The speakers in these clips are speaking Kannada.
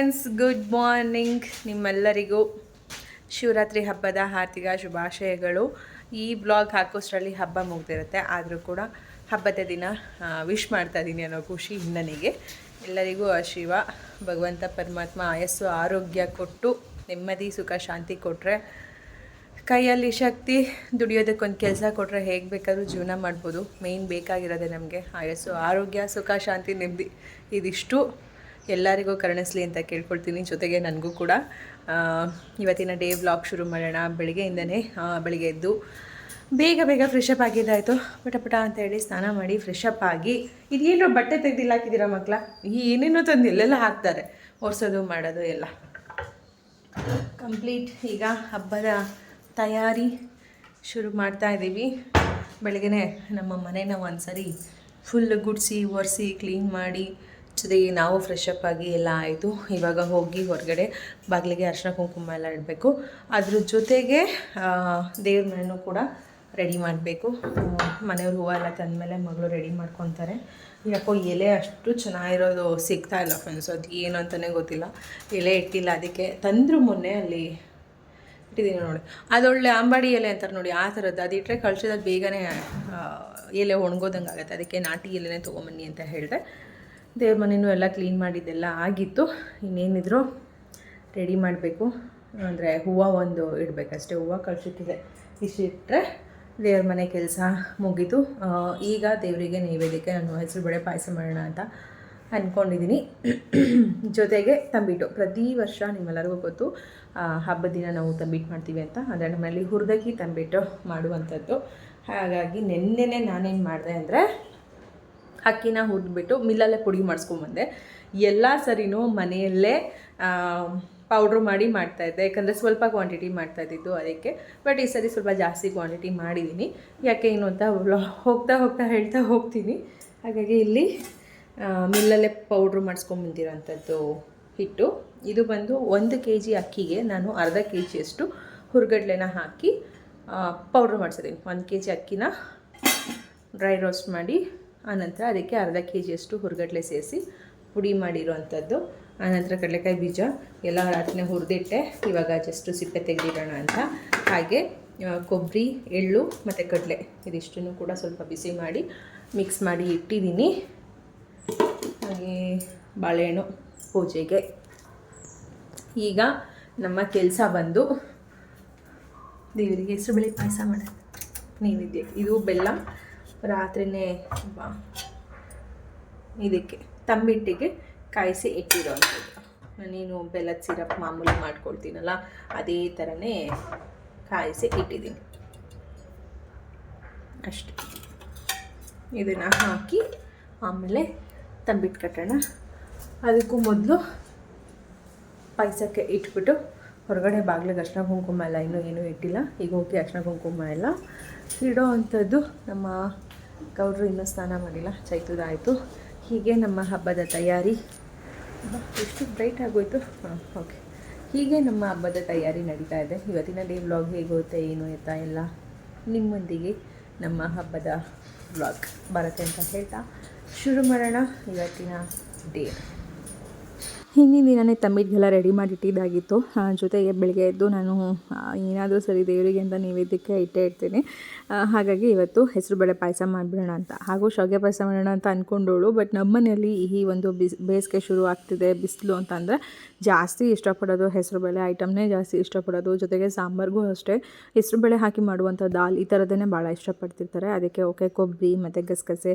ಫ್ರೆಂಡ್ಸ್ ಗುಡ್ ಮಾರ್ನಿಂಗ್ ನಿಮ್ಮೆಲ್ಲರಿಗೂ. ಶಿವರಾತ್ರಿ ಹಬ್ಬದ ಹಾರ್ದಿಕ ಶುಭಾಶಯಗಳು. ಈ ಬ್ಲಾಗ್ ಹಾಕೋಷ್ಟರಲ್ಲಿ ಹಬ್ಬ ಮುಗ್ದಿರುತ್ತೆ. ಆದರೂ ಕೂಡ ಹಬ್ಬದ ದಿನ ವಿಶ್ ಮಾಡ್ತಾ ಇದ್ದೀನಿ ಅನ್ನೋ ಖುಷಿ ನನಗೆ ಎಲ್ಲರಿಗೂ ಆ ಶಿವ, ಭಗವಂತ ಪರಮಾತ್ಮ ಆಯಸ್ಸು, ಆರೋಗ್ಯ ಕೊಟ್ಟು ನೆಮ್ಮದಿ, ಸುಖ, ಶಾಂತಿ ಕೊಟ್ಟರೆ ಕೈಯಲ್ಲಿ ಶಕ್ತಿ, ದುಡಿಯೋದಕ್ಕೊಂದು ಕೆಲಸ ಕೊಟ್ಟರೆ ಹೇಗೆ ಬೇಕಾದರೂ ಜೀವನ ಮಾಡ್ಬೋದು. ಮೇಯ್ನ್ ಬೇಕಾಗಿರೋದೆ ನಮಗೆ ಆಯಸ್ಸು, ಆರೋಗ್ಯ, ಸುಖ, ಶಾಂತಿ, ನೆಮ್ಮದಿ. ಇದಿಷ್ಟು. ಎಲ್ಲರಿಗೂ ಕರುಣಿಸ್ಲಿ ಅಂತ ಕೇಳ್ಕೊಳ್ತೀನಿ ಜೊತೆಗೆ ನನಗೂ ಕೂಡ. ಇವತ್ತಿನ ಡೇ ವ್ಲಾಗ್ ಶುರು ಮಾಡೋಣ. ಬೆಳಿಗ್ಗೆಯಿಂದನೇ ಬೆಳಗ್ಗೆ ಎದ್ದು ಬೇಗ ಬೇಗ ಫ್ರೆಶ್ ಅಪ್ ಆಗಿದ್ದಾಯಿತು ಪಟ ಪಟ ಅಂತ ಹೇಳಿ ಸ್ನಾನ ಮಾಡಿ ಫ್ರೆಶ್ ಅಪ್ ಆಗಿ. ಇದೇನೋ ಬಟ್ಟೆ ತೆಗೆದಿಲ್ಲ ಹಾಕಿದ್ದೀರಾ ಮಕ್ಕಳ? ಏನೇನೋ ತಂದು ಎಲ್ಲೆಲ್ಲ ಹಾಕ್ತಾರೆ. ಒರೆಸೋದು, ಮಾಡೋದು ಎಲ್ಲ. ಕಂಪ್ಲೀಟ್ ಈಗ ಹಬ್ಬದ ತಯಾರಿ ಶುರು ಮಾಡ್ತಾ ಇದ್ದೀವಿ. ಬೆಳಗ್ಗೆ ನಮ್ಮ ಮನೇನ ಒಂದ್ಸರಿ ಫುಲ್ ಗುಡಿಸಿ, ಒರೆಸಿ ಕ್ಲೀನ್ ಮಾಡಿ ಜೊತೆಗೆ ನಾವು ಫ್ರೆಶ್ ಅಪ್ ಆಗಿ ಎಲ್ಲ ಆಯಿತು. ಇವಾಗ ಹೋಗಿ ಹೊರಗಡೆ ಬಾಗಿಲಿಗೆ ಅರ್ಶಿನ ಕುಂಕುಮ ಎಲ್ಲ ಇಡಬೇಕು. ಅದ್ರ ಜೊತೆಗೆ ದೇವ್ರ ಮನೆಯೂ ಕೂಡ ರೆಡಿ ಮಾಡಬೇಕು. ಮನೆಯವ್ರು ಹೂವು ಎಲ್ಲ ತಂದಮೇಲೆ ಮಗಳು ರೆಡಿ ಮಾಡ್ಕೊತಾರೆ. ಯಾಕೋ ಎಲೆ ಅಷ್ಟು ಚೆನ್ನಾಗಿರೋದು ಸಿಗ್ತಾ ಇಲ್ಲ ಫ್ರೆಂಡ್ಸ್ ಅದು ಏನು ಅಂತಲೇ ಗೊತ್ತಿಲ್ಲ. ಎಲೆ ಇಟ್ಟಿಲ್ಲ, ಅದಕ್ಕೆ ತಂದರು ಮೊನ್ನೆ ಅಲ್ಲಿ ಇಟ್ಟಿದ್ದೀನಿ ನೋಡಿ. ಅದೊಳ್ಳೆ ಅಂಬಾಡಿ ಎಲೆ ಅಂತಾರೆ ನೋಡಿ, ಆ ಥರದ್ದು. ಅದು ಇಟ್ಟರೆ ಕಳ್ಸಿದಾಗ ಬೇಗನೆ ಎಲೆ ಒಣಗೋದಂಗೆ ಆಗುತ್ತೆ ಅದಕ್ಕೆ ನಾಟಿ ಎಲೆನೇ ತೊಗೊಂಬನ್ನಿ ಅಂತ ಹೇಳಿದೆ. ದೇವ್ರ ಮನೆಯೂ ಎಲ್ಲ ಕ್ಲೀನ್ ಮಾಡಿದ್ದೆಲ್ಲ ಆಗಿತ್ತು. ಇನ್ನೇನಿದ್ರು ರೆಡಿ ಮಾಡಬೇಕು. ಅಂದರೆ ಹೂವು ಒಂದು ಇಡಬೇಕಷ್ಟೇ, ಹೂವು ಕಳ್ಸಿಟ್ಟಿದೆ. ಇಷ್ಟಿಟ್ಟರೆ ದೇವ್ರ ಮನೆ ಕೆಲಸ ಮುಗೀತು. ಈಗ ದೇವರಿಗೆ ನೈವೇದ್ಯಕ್ಕೆ ನಾನು ಹೆಸರು ಬೇಳೆ ಪಾಯಸ ಮಾಡೋಣ ಅಂತ ಅಂದ್ಕೊಂಡಿದ್ದೀನಿ ಜೊತೆಗೆ ತಂಬಿಟ್ಟು, ಪ್ರತಿ ವರ್ಷ ನಿಮ್ಮೆಲ್ಲರಿಗೂ ಗೊತ್ತು ಹಬ್ಬದ ದಿನ ನಾವು ತಂಬಿಟ್ಟು ಮಾಡ್ತೀವಿ ಅಂತ. ಅಂದರೆ ನಮ್ಮಲ್ಲಿ ಹುರಿದಕ್ಕಿ ತಂಬಿಟ್ಟು ಮಾಡುವಂಥದ್ದು. ಹಾಗಾಗಿ ನೆನ್ನೆನೆ ನಾನೇನು ಮಾಡಿದೆ ಅಂದರೆ ಅಕ್ಕಿನ ಹುರಿದ್ಬಿಟ್ಟು ಮಿಲ್ಲಲ್ಲೇ ಪುಡಿ ಮಾಡಿಸ್ಕೊಂಬಂದೆ ಎಲ್ಲ ಸರಿನೂ ಮನೆಯಲ್ಲೇ ಪೌಡ್ರ್ ಮಾಡಿ ಮಾಡ್ತಾಯಿದ್ದೆ ಯಾಕಂದರೆ ಸ್ವಲ್ಪ ಕ್ವಾಂಟಿಟಿ ಮಾಡ್ತಾ ಇದ್ದಿದ್ದು ಅದಕ್ಕೆ. ಬಟ್ ಈ ಸರಿ ಸ್ವಲ್ಪ ಜಾಸ್ತಿ ಕ್ವಾಂಟಿಟಿ ಮಾಡಿದ್ದೀನಿ ಯಾಕೆ ಏನು ಅಂತ ಹೋಗ್ತಾ ಹೋಗ್ತಾ ಹೇಳ್ತಾ ಹೋಗ್ತೀನಿ. ಹಾಗಾಗಿ ಇಲ್ಲಿ ಮಿಲ್ಲಲ್ಲೇ ಪೌಡ್ರ್ ಮಾಡಿಸ್ಕೊಂಬಂದಿರೋಂಥದ್ದು ಹಿಟ್ಟು. ಇದು ಬಂದು ಒಂದು ಕೆ ಜಿ ಅಕ್ಕಿಗೆ ನಾನು ಅರ್ಧ ಕೆ ಜಿಯಷ್ಟು ಹುರ್ಗಡ್ಲೆನ ಹಾಕಿ ಪೌಡ್ರ್ ಮಾಡಿಸಿದ್ದೀನಿ. ಒಂದು ಕೆ ಜಿ ಅಕ್ಕಿನ ಡ್ರೈ ರೋಸ್ಟ್ ಮಾಡಿ ಆನಂತರ ಅದಕ್ಕೆ ಅರ್ಧ ಕೆ ಜಿಯಷ್ಟು ಹುರ್ಗಡ್ಲೆ ಸೇರಿಸಿ ಪುಡಿ ಮಾಡಿರುವಂಥದ್ದು. ಆನಂತರ ಕಡಲೆಕಾಯಿ ಬೀಜ, ಎಲ್ಲ ರಾತ್ರಿ ಹುರಿದಿಟ್ಟೆ, ಇವಾಗ ಜಸ್ಟು ಸಿಪ್ಪೆ ತೆಗೆದಿಡೋಣ ಅಂತ. ಹಾಗೆ ಕೊಬ್ಬರಿ, ಎಳ್ಳು ಮತ್ತು ಕಡಲೆ ಇದಿಷ್ಟನ್ನು ಕೂಡ ಸ್ವಲ್ಪ ಬಿಸಿ ಮಾಡಿ ಮಿಕ್ಸ್ ಮಾಡಿ ಇಟ್ಟಿದ್ದೀನಿ. ಹಾಗೆ ಬಾಳೆಹಣ್ಣು ಪೂಜೆಗೆ. ಈಗ ನಮ್ಮ ಕೆಲಸ ಬಂದು ದೇವರಿಗೆ ಹೆಸರು ಬೇಳೆ ಪಾಯಸ ಮಾಡೋದು. ನೈವೇದ್ಯ ಇದು ಬೆಲ್ಲ. ರಾತ್ರಿನೇ ಇದಕ್ಕೆ, ತಂಬಿಟ್ಟಿಗೆ ಕಾಯಿಸಿ ಇಟ್ಟಿರೋವಂಥದ್ದು ನೀನು ಬೆಲ್ಲದ ಸಿರಪ್ ಮಾಮೂಲಿ ಮಾಡ್ಕೊಳ್ತೀನಲ್ಲ, ಅದೇ ಥರನೇ ಕಾಯಿಸಿ ಇಟ್ಟಿದ್ದೀನಿ. ಅಷ್ಟು. ಇದನ್ನು ಹಾಕಿ ಆಮೇಲೆ ತಂಬಿಟ್ಟು ಕಟ್ಟೋಣ. ಅದಕ್ಕೂ ಮೊದಲು ಪಾಯಸಕ್ಕೆ ಇಟ್ಬಿಟ್ಟು ಹೊರಗಡೆ ಬಾಗಿಲಿಗೆ ಅರ್ಶಿನ ಕುಂಕುಮ ಎಲ್ಲ ಇನ್ನೂ ಏನೂ ಇಟ್ಟಿಲ್ಲ. ಈಗ ಹೋಗಿ ಅರ್ಶಿನ ಕುಂಕುಮ ಎಲ್ಲ ಇಡೋ ಅಂಥದ್ದು ನಮ್ಮ ಗೌಡ್ರು ಇನ್ನೂ ಸ್ನಾನ ಮಾಡಿಲ್ಲ ಚೈತುದಾಯಿತು ಹೀಗೆ ನಮ್ಮ ಹಬ್ಬದ ತಯಾರಿ. ಎಷ್ಟು ಬ್ರೈಟ್ ಆಗೋಯ್ತು. ಹಾಂ ಓಕೆ ಹೀಗೆ ನಮ್ಮ ಹಬ್ಬದ ತಯಾರಿ ನಡೀತಾ ಇದೆ. ಇವತ್ತಿನ ಡೇ ವ್ಲಾಗ್ ಹೇಗೋಗುತ್ತೆ ಏನು ಎತ್ತಾ ಎಲ್ಲ ನಿಮ್ಮೊಂದಿಗೆ ನಮ್ಮ ಹಬ್ಬದ ವ್ಲಾಗ್ ಬರುತ್ತೆ ಅಂತ ಹೇಳ್ತಾ. ಶುರು ಮಾಡೋಣ ಇವತ್ತಿನ ಡೇ ಹಿಂದಿನ ದಿನವೇ ತಂಬಿಟ್ಗೆಲ್ಲ ರೆಡಿ ಮಾಡಿ ಇಟ್ಟಿದ್ದಾಗಿತ್ತು ಜೊತೆಗೆ ಬೆಳಗ್ಗೆ ಎದ್ದು ನಾನು ಏನಾದರೂ ಸರಿ ದೇವರಿಗೆ ಅಂತ ನೈವೇದ್ಯಕ್ಕೆ ಇಟ್ಟೇ ಇರ್ತೀನಿ. ಹಾಗಾಗಿ ಇವತ್ತು ಹೆಸರು ಬೇಳೆ ಪಾಯಸ ಮಾಡಿಬಿಡೋಣ ಅಂತ. ಹಾಗೂ ಶಾವಿಗೆ ಪಾಯಸ ಮಾಡೋಣ ಅಂತ ಅಂದ್ಕೊಂಡೋಳು ಬಟ್ ನಮ್ಮನೆಯಲ್ಲಿ ಈ ಒಂದು ಬಿಸ್, ಬೇಸಿಗೆ ಶುರು ಆಗ್ತಿದೆ, ಬಿಸಿಲು ಅಂತ ಅಂದರೆ ಜಾಸ್ತಿ ಇಷ್ಟಪಡೋದು ಹೆಸರುಬೇಳೆ ಐಟಮ್ನೇ ಜಾಸ್ತಿ ಇಷ್ಟಪಡೋದು. ಜೊತೆಗೆ ಸಾಂಬಾರ್ಗೂ ಅಷ್ಟೇ. ಹೆಸರುಬೇಳೆ ಹಾಕಿ ಮಾಡುವಂಥ ದಾಲ್ ಈ ಥರದನ್ನೇ ಭಾಳ ಇಷ್ಟಪಡ್ತಿರ್ತಾರೆ. ಅದಕ್ಕೆ ಓಕೆ, ಕೊಬ್ಬರಿ ಮತ್ತು ಗಸಗಸೆ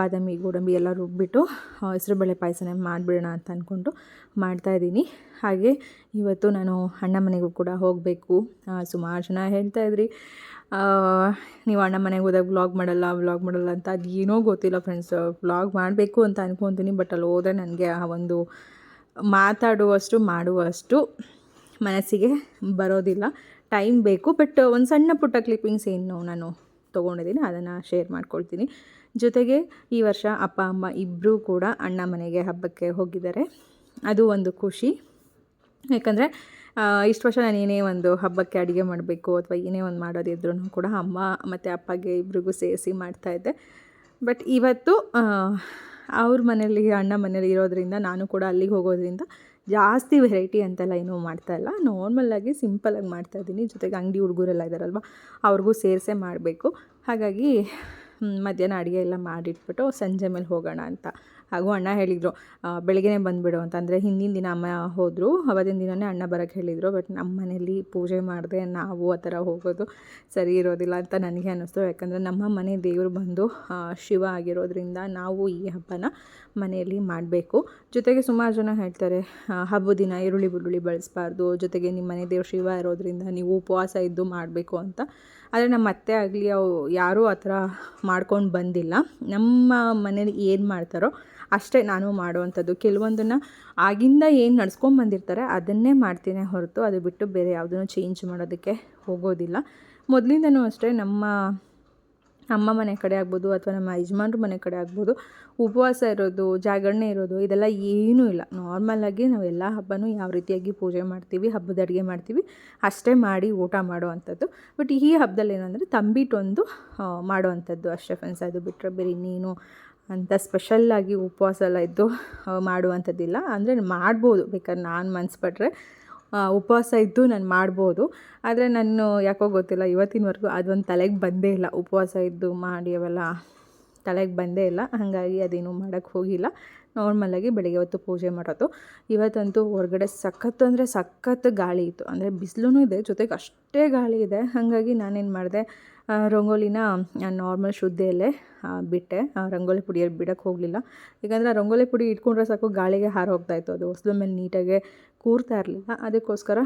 ಬಾದಾಮಿ, ಗೋಡಂಬಿ ಎಲ್ಲ ರುಬ್ಬಿಟ್ಟು ಹೆಸರುಬೇಳೆ ಪಾಯಸನೇ ಮಾಡಿಬಿಡೋಣ ಅಂತ ಅಂದ್ಕೊಂಡು ಮಾಡ್ತಾಯಿದ್ದೀನಿ ಹಾಗೆ ಇವತ್ತು ನಾನು ಅಣ್ಣ ಮನೆಗೂ ಕೂಡ ಹೋಗಬೇಕು. ಸುಮಾರು ಜನ ಹೇಳ್ತಾ ಇದ್ರಿ. ನೀವು ಅಣ್ಣ ಮನೆಗೆ ಹೋದಾಗ ವ್ಲಾಗ್ ಮಾಡಲ್ಲ ವ್ಲಾಗ್ ಮಾಡಲ್ಲ ಅಂತ ಅದು ಏನೋ ಗೊತ್ತಿಲ್ಲ ಫ್ರೆಂಡ್ಸ್. ವ್ಲಾಗ್ ಮಾಡಬೇಕು ಅಂತ ಅನ್ಕೊತೀನಿ, ಬಟ್ ಅಲ್ಲಿ ಹೋದರೆ ನನಗೆ ಆ ಒಂದು ಮಾತಾಡುವಷ್ಟು, ಮಾಡುವಷ್ಟು ಮನಸ್ಸಿಗೆ ಬರೋದಿಲ್ಲ. ಟೈಮ್ ಬೇಕು ಬಟ್ ಒಂದು ಸಣ್ಣ ಪುಟ್ಟ ಕ್ಲಿಪ್ಪಿಂಗ್ಸ್ ಏನು ನಾನು ತೊಗೊಂಡಿದ್ದೀನಿ, ಅದನ್ನು ಶೇರ್ ಮಾಡ್ಕೊಳ್ತೀನಿ. ಜೊತೆಗೆ ಈ ವರ್ಷ ಅಪ್ಪ, ಅಮ್ಮ ಇಬ್ಬರೂ ಕೂಡ ಅಣ್ಣ ಮನೆಗೆ ಹಬ್ಬಕ್ಕೆ ಹೋಗಿದ್ದಾರೆ. ಅದು ಒಂದು ಖುಷಿ. ಯಾಕಂದರೆ ಇಷ್ಟು ವರ್ಷ ನಾನು ಏನೇ ಒಂದು ಹಬ್ಬಕ್ಕೆ ಅಡುಗೆ ಮಾಡಬೇಕು, ಅಥವಾ ಏನೇ ಒಂದು ಮಾಡೋದಿದ್ರೂ ಕೂಡ ಅಮ್ಮ ಮತ್ತು ಅಪ್ಪಗೆ ಇಬ್ರಿಗೂ ಸೇರಿಸಿ ಮಾಡ್ತಾಯಿದ್ದೆ ಬಟ್ ಇವತ್ತು ಅವ್ರ ಮನೇಲಿ ಅಣ್ಣ ಮನೇಲಿ ಇರೋದ್ರಿಂದ ನಾನು ಕೂಡ ಅಲ್ಲಿಗೆ ಹೋಗೋದ್ರಿಂದ ಜಾಸ್ತಿ ವೆರೈಟಿ ಅಂತೆಲ್ಲ ಏನೂ ಮಾಡ್ತಾ ಇಲ್ಲ. ನಾರ್ಮಲಾಗಿ ಸಿಂಪಲಾಗಿ ಮಾಡ್ತಾ ಇದ್ದೀನಿ. ಜೊತೆಗೆ ಅಂಗಡಿ ಹುಡುಗರೆಲ್ಲ ಇದ್ದಾರಲ್ವ ಅವ್ರಿಗೂ ಸೇರಿಸೇ ಮಾಡಬೇಕು. ಹಾಗಾಗಿ ಮಧ್ಯಾಹ್ನ ಅಡುಗೆ ಎಲ್ಲ ಮಾಡಿಟ್ಬಿಟ್ಟು ಸಂಜೆ ಮೇಲೆ ಹೋಗೋಣ ಅಂತ ಹಾಗೂ ಅಣ್ಣ ಹೇಳಿದರು ಬೆಳಗ್ಗೆನೇ ಬಂದುಬಿಡು ಅಂತ. ಅಂದರೆ ಹಿಂದಿನ ದಿನ ಅಮ್ಮ ಹೋದರು, ಅವತ್ತಿನ ದಿನವೇ ಅಣ್ಣ ಬರೋಕ್ಕೆ ಹೇಳಿದರು, ಬಟ್ ನಮ್ಮ ಮನೇಲಿ ಪೂಜೆ ಮಾಡಿದೆ ನಾವು ಆ ಥರ ಹೋಗೋದು ಸರಿ ಇರೋದಿಲ್ಲ ಅಂತ ನನಗೆ ಅನ್ನಿಸ್ತು. ಯಾಕಂದರೆ ನಮ್ಮ ಮನೆ ದೇವರು ಬಂದು ಶಿವ ಆಗಿರೋದ್ರಿಂದ ನಾವು ಈ ಹಬ್ಬನ ಮನೆಯಲ್ಲಿ ಮಾಡಬೇಕು. ಜೊತೆಗೆ ಸುಮಾರು ಜನ ಹೇಳ್ತಾರೆ ಹಬ್ಬದಿನ ಹಬ್ಬದ ದಿನ ಈರುಳ್ಳಿ, ಬೆಳ್ಳುಳ್ಳಿ ಬಳಸಬಾರ್ದು. ಜೊತೆಗೆ ನಿಮ್ಮ ಮನೆ ದೇವ್ರು ಶಿವ ಇರೋದ್ರಿಂದ ನೀವು ಉಪವಾಸ ಇದ್ದು ಮಾಡಬೇಕು ಅಂತ. ಆದರೆ ನಮ್ಮ ಅತ್ತೆ ಆಗಲಿ ಅವು ಯಾರೂ ಆ ಥರ ಮಾಡ್ಕೊಂಡು ಬಂದಿಲ್ಲ. ನಮ್ಮ ಮನೇಲಿ ಏನು ಮಾಡ್ತಾರೋ ಅಷ್ಟೇ ನಾನು ಮಾಡುವಂಥದ್ದು. ಕೆಲವೊಂದನ್ನು ಆಗಿಂದ ಏನು ನಡ್ಸ್ಕೊಂಡು ಬಂದಿರ್ತಾರೆ ಅದನ್ನೇ ಮಾಡ್ತೀನಿ ಹೊರತು, ಅದು ಬಿಟ್ಟು ಬೇರೆ ಯಾವುದನ್ನು ಚೇಂಜ್ ಮಾಡೋದಕ್ಕೆ ಹೋಗೋದಿಲ್ಲ. ಮೊದಲಿಂದನೂ ಅಷ್ಟೇ ನಮ್ಮ ಅಮ್ಮ ಮನೆ ಕಡೆ ಆಗ್ಬೋದು ಅಥವಾ ನಮ್ಮ ಯಜಮಾನ್ರ ಮನೆ ಕಡೆ ಆಗ್ಬೋದು ಉಪವಾಸ ಇರೋದು ಜಾಗರಣೆ ಇರೋದು ಇದೆಲ್ಲ ಏನೂ ಇಲ್ಲ. ನಾರ್ಮಲಾಗಿ ನಾವು ಎಲ್ಲ ಹಬ್ಬನೂ ಯಾವ ರೀತಿಯಾಗಿ ಪೂಜೆ ಮಾಡ್ತೀವಿ ಹಬ್ಬದ ಅಡುಗೆ ಮಾಡ್ತೀವಿ ಅಷ್ಟೇ ಮಾಡಿ ಊಟ ಮಾಡುವಂಥದ್ದು. ಬಟ್ ಈ ಹಬ್ಬದಲ್ಲಿ ಏನಂದರೆ ತಂಬಿಟ್ಟೊಂದು ಮಾಡೋ ಮಾಡುವಂಥದ್ದು ಅಷ್ಟೇ ಫ್ರೆಂಡ್ಸ್ ಅದು ಬಿಟ್ಟರೆ ಬೇರೆ ಇನ್ನೇನು ಅಂತ ಸ್ಪೆಷಲ್ಲಾಗಿ ಉಪವಾಸ ಎಲ್ಲ ಇದ್ದು ಮಾಡುವಂಥದ್ದಿಲ್ಲ. ಅಂದರೆ ಮಾಡ್ಬೋದು ಬೇಕಾದ್ರೆ ನಾನು ಮನ್ಸು ಪಟ್ಟರೆ ಆ, ಉಪವಾಸ ಇದ್ದು ನಾನು ಮಾಡ್ಬೋದು. ಆದರೆ ನಾನು ಯಾಕೋ ಗೊತ್ತಿಲ್ಲ, ಇವತ್ತಿನವರೆಗೂ ಅದೊಂದು ತಲೆಗೆ ಬಂದೇ ಇಲ್ಲ. ಉಪವಾಸ ಇದ್ದು ಮಾಡಿ ಅವೆಲ್ಲ ತಲೆಗೆ ಬಂದೇ ಇಲ್ಲ. ಹಾಗಾಗಿ ಅದೇನು ಮಾಡೋಕ್ಕೆ ಹೋಗಿಲ್ಲ. ನಾರ್ಮಲಾಗಿ ಬೆಳಗ್ಗೆ ಹೊತ್ತು ಪೂಜೆ ಮಾಡೋದು. ಇವತ್ತಂತೂ ಹೊರಗಡೆ ಸಖತ್ತು ಅಂದರೆ ಸಖತ್ತು ಗಾಳಿ ಇತ್ತು. ಅಂದರೆ ಬಿಸಿಲೂ ಇದೆ, ಜೊತೆಗೆ ಅಷ್ಟೇ ಗಾಳಿ ಇದೆ. ಹಾಗಾಗಿ ನಾನೇನು ಮಾಡಿದೆ ರಂಗೋಲಿನ ನಾರ್ಮಲ್ ಶುದ್ಧಿಯಲ್ಲೇ ಬಿಟ್ಟೆ. ರಂಗೋಲಿ ಪುಡಿಯಲ್ಲಿ ಬಿಡಕ್ಕೆ ಹೋಗಲಿಲ್ಲ. ಯಾಕಂದರೆ ಆ ರಂಗೋಲಿ ಪುಡಿ ಇಟ್ಕೊಂಡ್ರೆ ಸಾಕು ಗಾಳಿಗೆ ಹಾರಿ ಹೋಗ್ತಾ ಇತ್ತು. ಅದು ಹೊಸ್ಲು ಮೇಲೆ ನೀಟಾಗಿ ಕೂರ್ತಾ ಇರಲಿಲ್ಲ. ಅದಕ್ಕೋಸ್ಕರ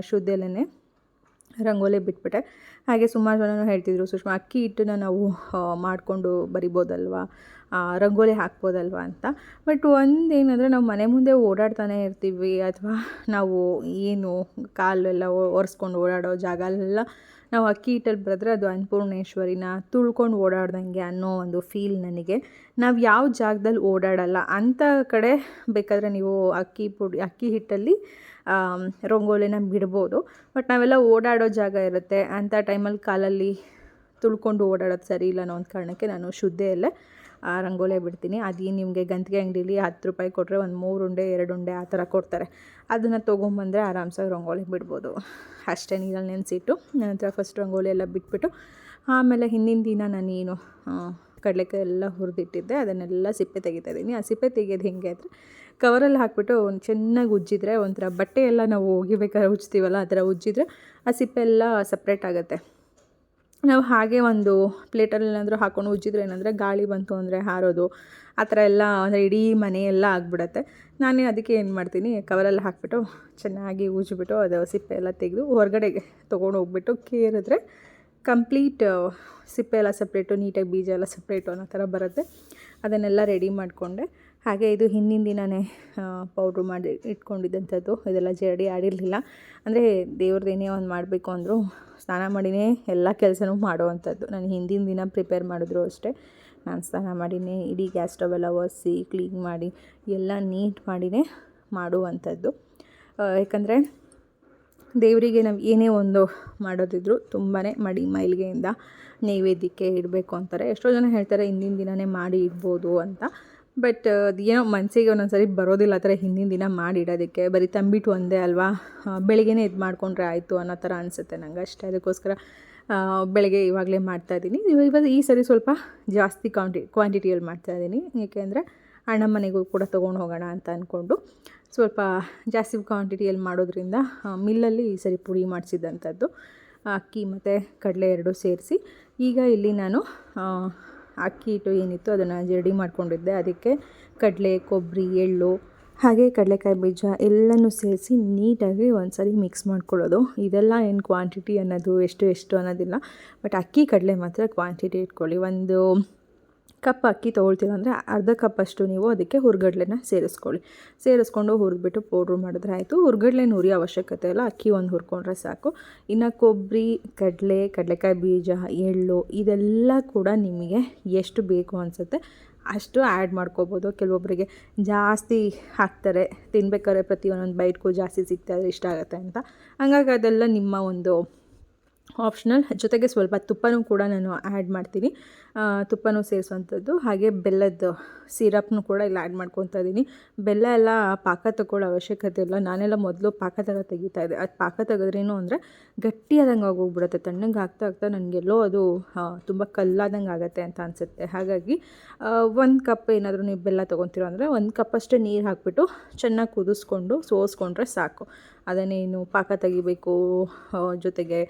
ಶುದ್ಧಿಯಲ್ಲೇ ರಂಗೋಲಿ ಬಿಟ್ಬಿಟ್ಟೆ. ಹಾಗೆ ಸುಮಾರು ಜನನೂ ಹೇಳ್ತಿದ್ರು, ಸುಷ್ಮಾ, ಅಕ್ಕಿ ಹಿಟ್ಟನ್ನ ನಾವು ಮಾಡಿಕೊಂಡು ಬರಿಬೋದಲ್ವಾ? ರಂಗೋಲಿ ಹಾಕ್ಬೋದಲ್ವಾ? ಅಂತ. ಬಟ್ ಒಂದೇನಂದರೆ ನಾವು ಮನೆ ಮುಂದೆ ಓಡಾಡ್ತಾನೆ ಇರ್ತೀವಿ. ಅಥವಾ ನಾವು ಏನು ಕಾಲೆಲ್ಲ ಒರೆಸ್ಕೊಂಡು ಓಡಾಡೋ ಜಾಗ ಎಲ್ಲ ನಾವು ಅಕ್ಕಿ ಹಿಟ್ಟಲ್ಲಿ ಬರೆದ್ರೆ ಅದು ಅನ್ನಪೂರ್ಣೇಶ್ವರಿನ ತುಳ್ಕೊಂಡು ಓಡಾಡ್ದಂಗೆ ಅನ್ನೋ ಒಂದು ಫೀಲ್ ನನಗೆ. ನಾವು ಯಾವ ಜಾಗದಲ್ಲಿ ಓಡಾಡಲ್ಲ ಅಂಥ ಕಡೆ ಬೇಕಾದರೆ ನೀವು ಅಕ್ಕಿ ಪುಡಿ, ಅಕ್ಕಿ ಹಿಟ್ಟಲ್ಲಿ ರಂಗೋಲಿನ ಬಿಡ್ಬೋದು. ಬಟ್ ನಾವೆಲ್ಲ ಓಡಾಡೋ ಜಾಗ ಇರುತ್ತೆ. ಅಂಥ ಟೈಮಲ್ಲಿ ಕಾಲಲ್ಲಿ ತುಳ್ಕೊಂಡು ಓಡಾಡೋದು ಸರಿ ಇಲ್ಲ ಅನ್ನೋ ಒಂದು ಕಾರಣಕ್ಕೆ ನಾನು ಶುದ್ಧೆಯಲ್ಲೇ ರಂಗೋಲಿ ಬಿಡ್ತೀನಿ. ಅದು ನಿಮಗೆ ಗಂತಿಗೆ ಅಂಗಡೀಲಿ ಹತ್ತು ರೂಪಾಯಿ ಕೊಟ್ಟರೆ ಒಂದು ಮೂರು ಉಂಡೆ, ಎರಡು ಉಂಡೆ ಆ ಥರ ಕೊಡ್ತಾರೆ. ಅದನ್ನು ತೊಗೊಂಬಂದರೆ ಆರಾಮ್ಸಾಗಿ ರಂಗೋಲಿ ಬಿಡ್ಬೋದು. ಅಷ್ಟೇ ನೀರಲ್ಲಿ ನೆನೆಸಿಟ್ಟು ನಂತರ ಫಸ್ಟ್ ರಂಗೋಲಿ ಎಲ್ಲ ಬಿಟ್ಬಿಟ್ಟು ಆಮೇಲೆ ಹಿಂದಿನ ದಿನ ನಾನೇನು ಕಡಲೆಕಾಯಿ ಎಲ್ಲ ಹುರಿದಿಟ್ಟಿದ್ದೆ. ಅದನ್ನೆಲ್ಲ ಸಿಪ್ಪೆ ತೆಗಿತಾ ಇದ್ದೀನಿ. ಆ ಸಿಪ್ಪೆ ತೆಗೆಯೋದು ಹೆಂಗೆ ಅಂದರೆ ಕವರಲ್ಲಿ ಹಾಕ್ಬಿಟ್ಟು ಒಂದು ಚೆನ್ನಾಗಿ ಉಜ್ಜಿದ್ರೆ ಒಂಥರ ಬಟ್ಟೆ ಎಲ್ಲ ನಾವು ಒಗಿಬೇಕಾದ್ರೆ ಉಜ್ತೀವಲ್ಲ, ಆ ಥರ ಉಜ್ಜಿದ್ರೆ ಆ ಸಿಪ್ಪೆ ಎಲ್ಲ ಸಪ್ರೇಟ್ ಆಗುತ್ತೆ. ನಾವು ಹಾಗೆ ಒಂದು ಪ್ಲೇಟಲ್ಲಿ ಏನಾದರೂ ಹಾಕೊಂಡು ಉಜ್ಜಿದ್ರೆ ಏನಂದರೆ ಗಾಳಿ ಬಂತು ಅಂದರೆ ಹಾರೋದು. ಆ ಥರ ಎಲ್ಲ ಅಂದರೆ ಇಡೀ ಮನೆಯೆಲ್ಲ ಆಗಿಬಿಡತ್ತೆ. ನಾನೇ ಅದಕ್ಕೆ ಏನು ಮಾಡ್ತೀನಿ, ಕವರಲ್ಲಿ ಹಾಕ್ಬಿಟ್ಟು ಚೆನ್ನಾಗಿ ಉಜ್ಜಿಬಿಟ್ಟು ಅದು ಸಿಪ್ಪೆ ಎಲ್ಲ ತೆಗೆದು ಹೊರಗಡೆಗೆ ತೊಗೊಂಡು ಹೋಗ್ಬಿಟ್ಟು ಕೇರಿದ್ರೆ ಕಂಪ್ಲೀಟ್ ಸಿಪ್ಪೆ ಎಲ್ಲ ಸಪ್ರೇಟು ನೀಟಾಗಿ ಬೀಜ ಎಲ್ಲ ಸಪ್ರೇಟು ಅನ್ನೋ ಥರ ಬರುತ್ತೆ. ಅದನ್ನೆಲ್ಲ ರೆಡಿ ಮಾಡಿಕೊಂಡೆ. ಹಾಗೆ ಇದು ಹಿಂದಿನ ದಿನವೇ ಪೌಡ್ರು ಮಾಡಿ ಇಟ್ಕೊಂಡಿದ್ದಂಥದ್ದು. ಇದೆಲ್ಲ ಜಡಿ ಆಡಿರಲಿಲ್ಲ. ಅಂದರೆ ದೇವ್ರದ್ದು ಏನೇ ಒಂದು ಮಾಡಬೇಕು ಅಂದರೂ ಸ್ನಾನ ಮಾಡಿನೇ ಎಲ್ಲ ಕೆಲಸನೂ ಮಾಡುವಂಥದ್ದು. ನಾನು ಹಿಂದಿನ ದಿನ ಪ್ರಿಪೇರ್ ಮಾಡಿದ್ರು ಅಷ್ಟೇ. ನಾನು ಸ್ನಾನ ಮಾಡಿನೇ ಇಡೀ ಗ್ಯಾಸ್ ಸ್ಟವ್ ಎಲ್ಲ ಒರೆಸಿ ಕ್ಲೀನ್ ಮಾಡಿ, ಎಲ್ಲ ನೀಟ್ ಮಾಡಿನೇ ಮಾಡುವಂಥದ್ದು. ಯಾಕಂದರೆ ದೇವರಿಗೆ ನಾವು ಏನೇ ಒಂದು ಮಾಡೋದಿದ್ರು ತುಂಬಾ ಮಡಿ ಮೈಲಿಗೆಯಿಂದ ನೈವೇದ್ಯಕ್ಕೆ ಇಡಬೇಕು ಅಂತಾರೆ. ಎಷ್ಟೋ ಜನ ಹೇಳ್ತಾರೆ ಹಿಂದಿನ ದಿನವೇ ಮಾಡಿ ಇಡ್ಬೋದು ಅಂತ. ಬಟ್ ಏನೋ ಮನಸ್ಸಿಗೆ ಒಂದೊಂದು ಸರಿ ಬರೋದಿಲ್ಲ, ಆ ಥರ ಹಿಂದಿನ ದಿನ ಮಾಡಿಡೋದಕ್ಕೆ ಬರೀ ತಂಬಿಟ್ಟು ಒಂದೇ ಅಲ್ವಾ? ಬೆಳಗ್ಗೆನೇ ಇದು ಮಾಡಿಕೊಂಡ್ರೆ ಆಯಿತು ಅನ್ನೋ ಥರ ಅನಿಸುತ್ತೆ ನಂಗೆ ಅಷ್ಟೇ ಅದಕ್ಕೋಸ್ಕರ ಬೆಳಗ್ಗೆ ಇವಾಗಲೇ ಮಾಡ್ತಾಯಿದ್ದೀನಿ ಇವಾಗ ಈ ಸರಿ ಸ್ವಲ್ಪ ಜಾಸ್ತಿ ಕ್ವಾಂಟಿ ಕ್ವಾಂಟಿಟಿಯಲ್ಲಿ ಮಾಡ್ತಾಯಿದ್ದೀನಿ ಏಕೆಂದರೆ ಅಣ್ಣ ಮನೆಗೂ ಕೂಡ ತೊಗೊಂಡು ಹೋಗೋಣ ಅಂತ ಅಂದ್ಕೊಂಡು ಸ್ವಲ್ಪ ಜಾಸ್ತಿ ಕ್ವಾಂಟಿಟಿಯಲ್ಲಿ ಮಾಡೋದ್ರಿಂದ ಮಿಲ್ಲಲ್ಲಿ ಈ ಸರಿ ಪುಡಿ ಮಾಡಿಸಿದಂಥದ್ದು. ಅಕ್ಕಿ ಮತ್ತು ಕಡಲೆ ಎರಡೂ ಸೇರಿಸಿ ಈಗ ಇಲ್ಲಿ ನಾನು ಅಕ್ಕಿ ಹಿಟ್ಟು ಏನಿತ್ತು ಅದನ್ನು ಜರಡಿ ಮಾಡ್ಕೊಂಡಿದ್ದೆ. ಅದಕ್ಕೆ ಕಡಲೆ ಕೊಬ್ಬರಿ ಎಳ್ಳು, ಹಾಗೆ ಕಡಲೆಕಾಯಿ ಬೀಜ ಎಲ್ಲನೂ ಸೇರಿಸಿ ನೀಟಾಗಿ ಒಂದು ಸರಿ ಮಿಕ್ಸ್ ಮಾಡ್ಕೊಳ್ಳೋದು. ಇದೆಲ್ಲ ಏನು ಕ್ವಾಂಟಿಟಿ ಅನ್ನೋದು ಎಷ್ಟು ಎಷ್ಟು ಅನ್ನೋದಿಲ್ಲ. ಬಟ್ ಅಕ್ಕಿ, ಕಡಲೆ ಮಾತ್ರ ಕ್ವಾಂಟಿಟಿ ಇಟ್ಕೊಳ್ಳಿ. ಒಂದು ಕಪ್ ಅಕ್ಕಿ ತೊಗೊಳ್ತೀರ ಅಂದರೆ ಅರ್ಧ ಕಪ್ಪಷ್ಟು ನೀವು ಅದಕ್ಕೆ ಹುರ್ಗಡ್ಲೆನ ಸೇರಿಸ್ಕೊಳ್ಳಿ. ಸೇರಿಸ್ಕೊಂಡು ಹುರಿದ್ಬಿಟ್ಟು ಪೌಡ್ರ್ ಮಾಡಿದ್ರೆ ಆಯಿತು. ಹುರ್ಗಡ್ಲೆನ ಹುರಿಯೋ ಅವಶ್ಯಕತೆ ಇಲ್ಲ. ಅಕ್ಕಿ ಒಂದು ಹುರ್ಕೊಂಡ್ರೆ ಸಾಕು. ಇನ್ನು ಕೊಬ್ಬರಿ ಕಡಲೆ, ಕಡಲೆಕಾಯಿ ಬೀಜ, ಎಳ್ಳು ಇದೆಲ್ಲ ಕೂಡ ನಿಮಗೆ ಎಷ್ಟು ಬೇಕು ಅನಿಸುತ್ತೆ ಅಷ್ಟು ಆ್ಯಡ್ ಮಾಡ್ಕೋಬೋದು. ಕೆಲವೊಬ್ಬರಿಗೆ ಜಾಸ್ತಿ ಹಾಕ್ತಾರೆ. ತಿನ್ಬೇಕಾದ್ರೆ ಪ್ರತಿಯೊಂದೊಂದು ಬೈಟ್ಗೂ ಜಾಸ್ತಿ ಸಿಗ್ತಾ ಇಷ್ಟ ಆಗುತ್ತೆ ಅಂತ. ಹಂಗಾಗಿ ಅದೆಲ್ಲ ನಿಮ್ಮ ಒಂದು ಆಪ್ಷನಲ್ ಜೊತೆಗೆ ಸ್ವಲ್ಪ ತುಪ್ಪನೂ ಕೂಡ ನಾನು ಆ್ಯಡ್ ಮಾಡ್ತೀನಿ. ತುಪ್ಪನೂ ಸೇರಿಸುವಂಥದ್ದು. ಹಾಗೆ ಬೆಲ್ಲದ ಸಿರಪ್ನು ಕೂಡ ಇಲ್ಲಿ ಆ್ಯಡ್ ಮಾಡ್ಕೊತಾ ಇದ್ದೀನಿ. ಬೆಲ್ಲ ಎಲ್ಲ ಪಾಕ ತಗೊಳ್ಳೋ ಅವಶ್ಯಕತೆ ಇಲ್ಲ. ನಾನೆಲ್ಲ ಮೊದಲು ಪಾಕ ಥರ ತೆಗಿತಾ ಇದ್ದೆ. ಅದು ಪಾಕ ತೆಗೆದ್ರೇನು ಅಂದರೆ ಗಟ್ಟಿಯಾದಂಗೆ ಆಗೋಗ್ಬಿಡುತ್ತೆ. ತಣ್ಣಗೆ ಆಗ್ತಾ ಆಗ್ತಾ ನನಗೆಲ್ಲೋ ಅದು ತುಂಬ ಕಲ್ಲಾದಂಗೆ ಆಗುತ್ತೆ ಅಂತ ಅನಿಸುತ್ತೆ. ಹಾಗಾಗಿ ಒಂದು ಕಪ್ ಏನಾದರೂ ನೀವು ಬೆಲ್ಲ ತೊಗೊತೀರೋ ಅಂದರೆ ಒಂದು ಕಪ್ಪಷ್ಟೇ ನೀರು ಹಾಕಿಬಿಟ್ಟು ಚೆನ್ನಾಗಿ ಕುದಿಸ್ಕೊಂಡು ಸೋಸ್ಕೊಂಡ್ರೆ ಸಾಕು. ಅದನ್ನೇನು ಪಾಕ ತೆಗಿಬೇಕು ಜೊತೆಗೆ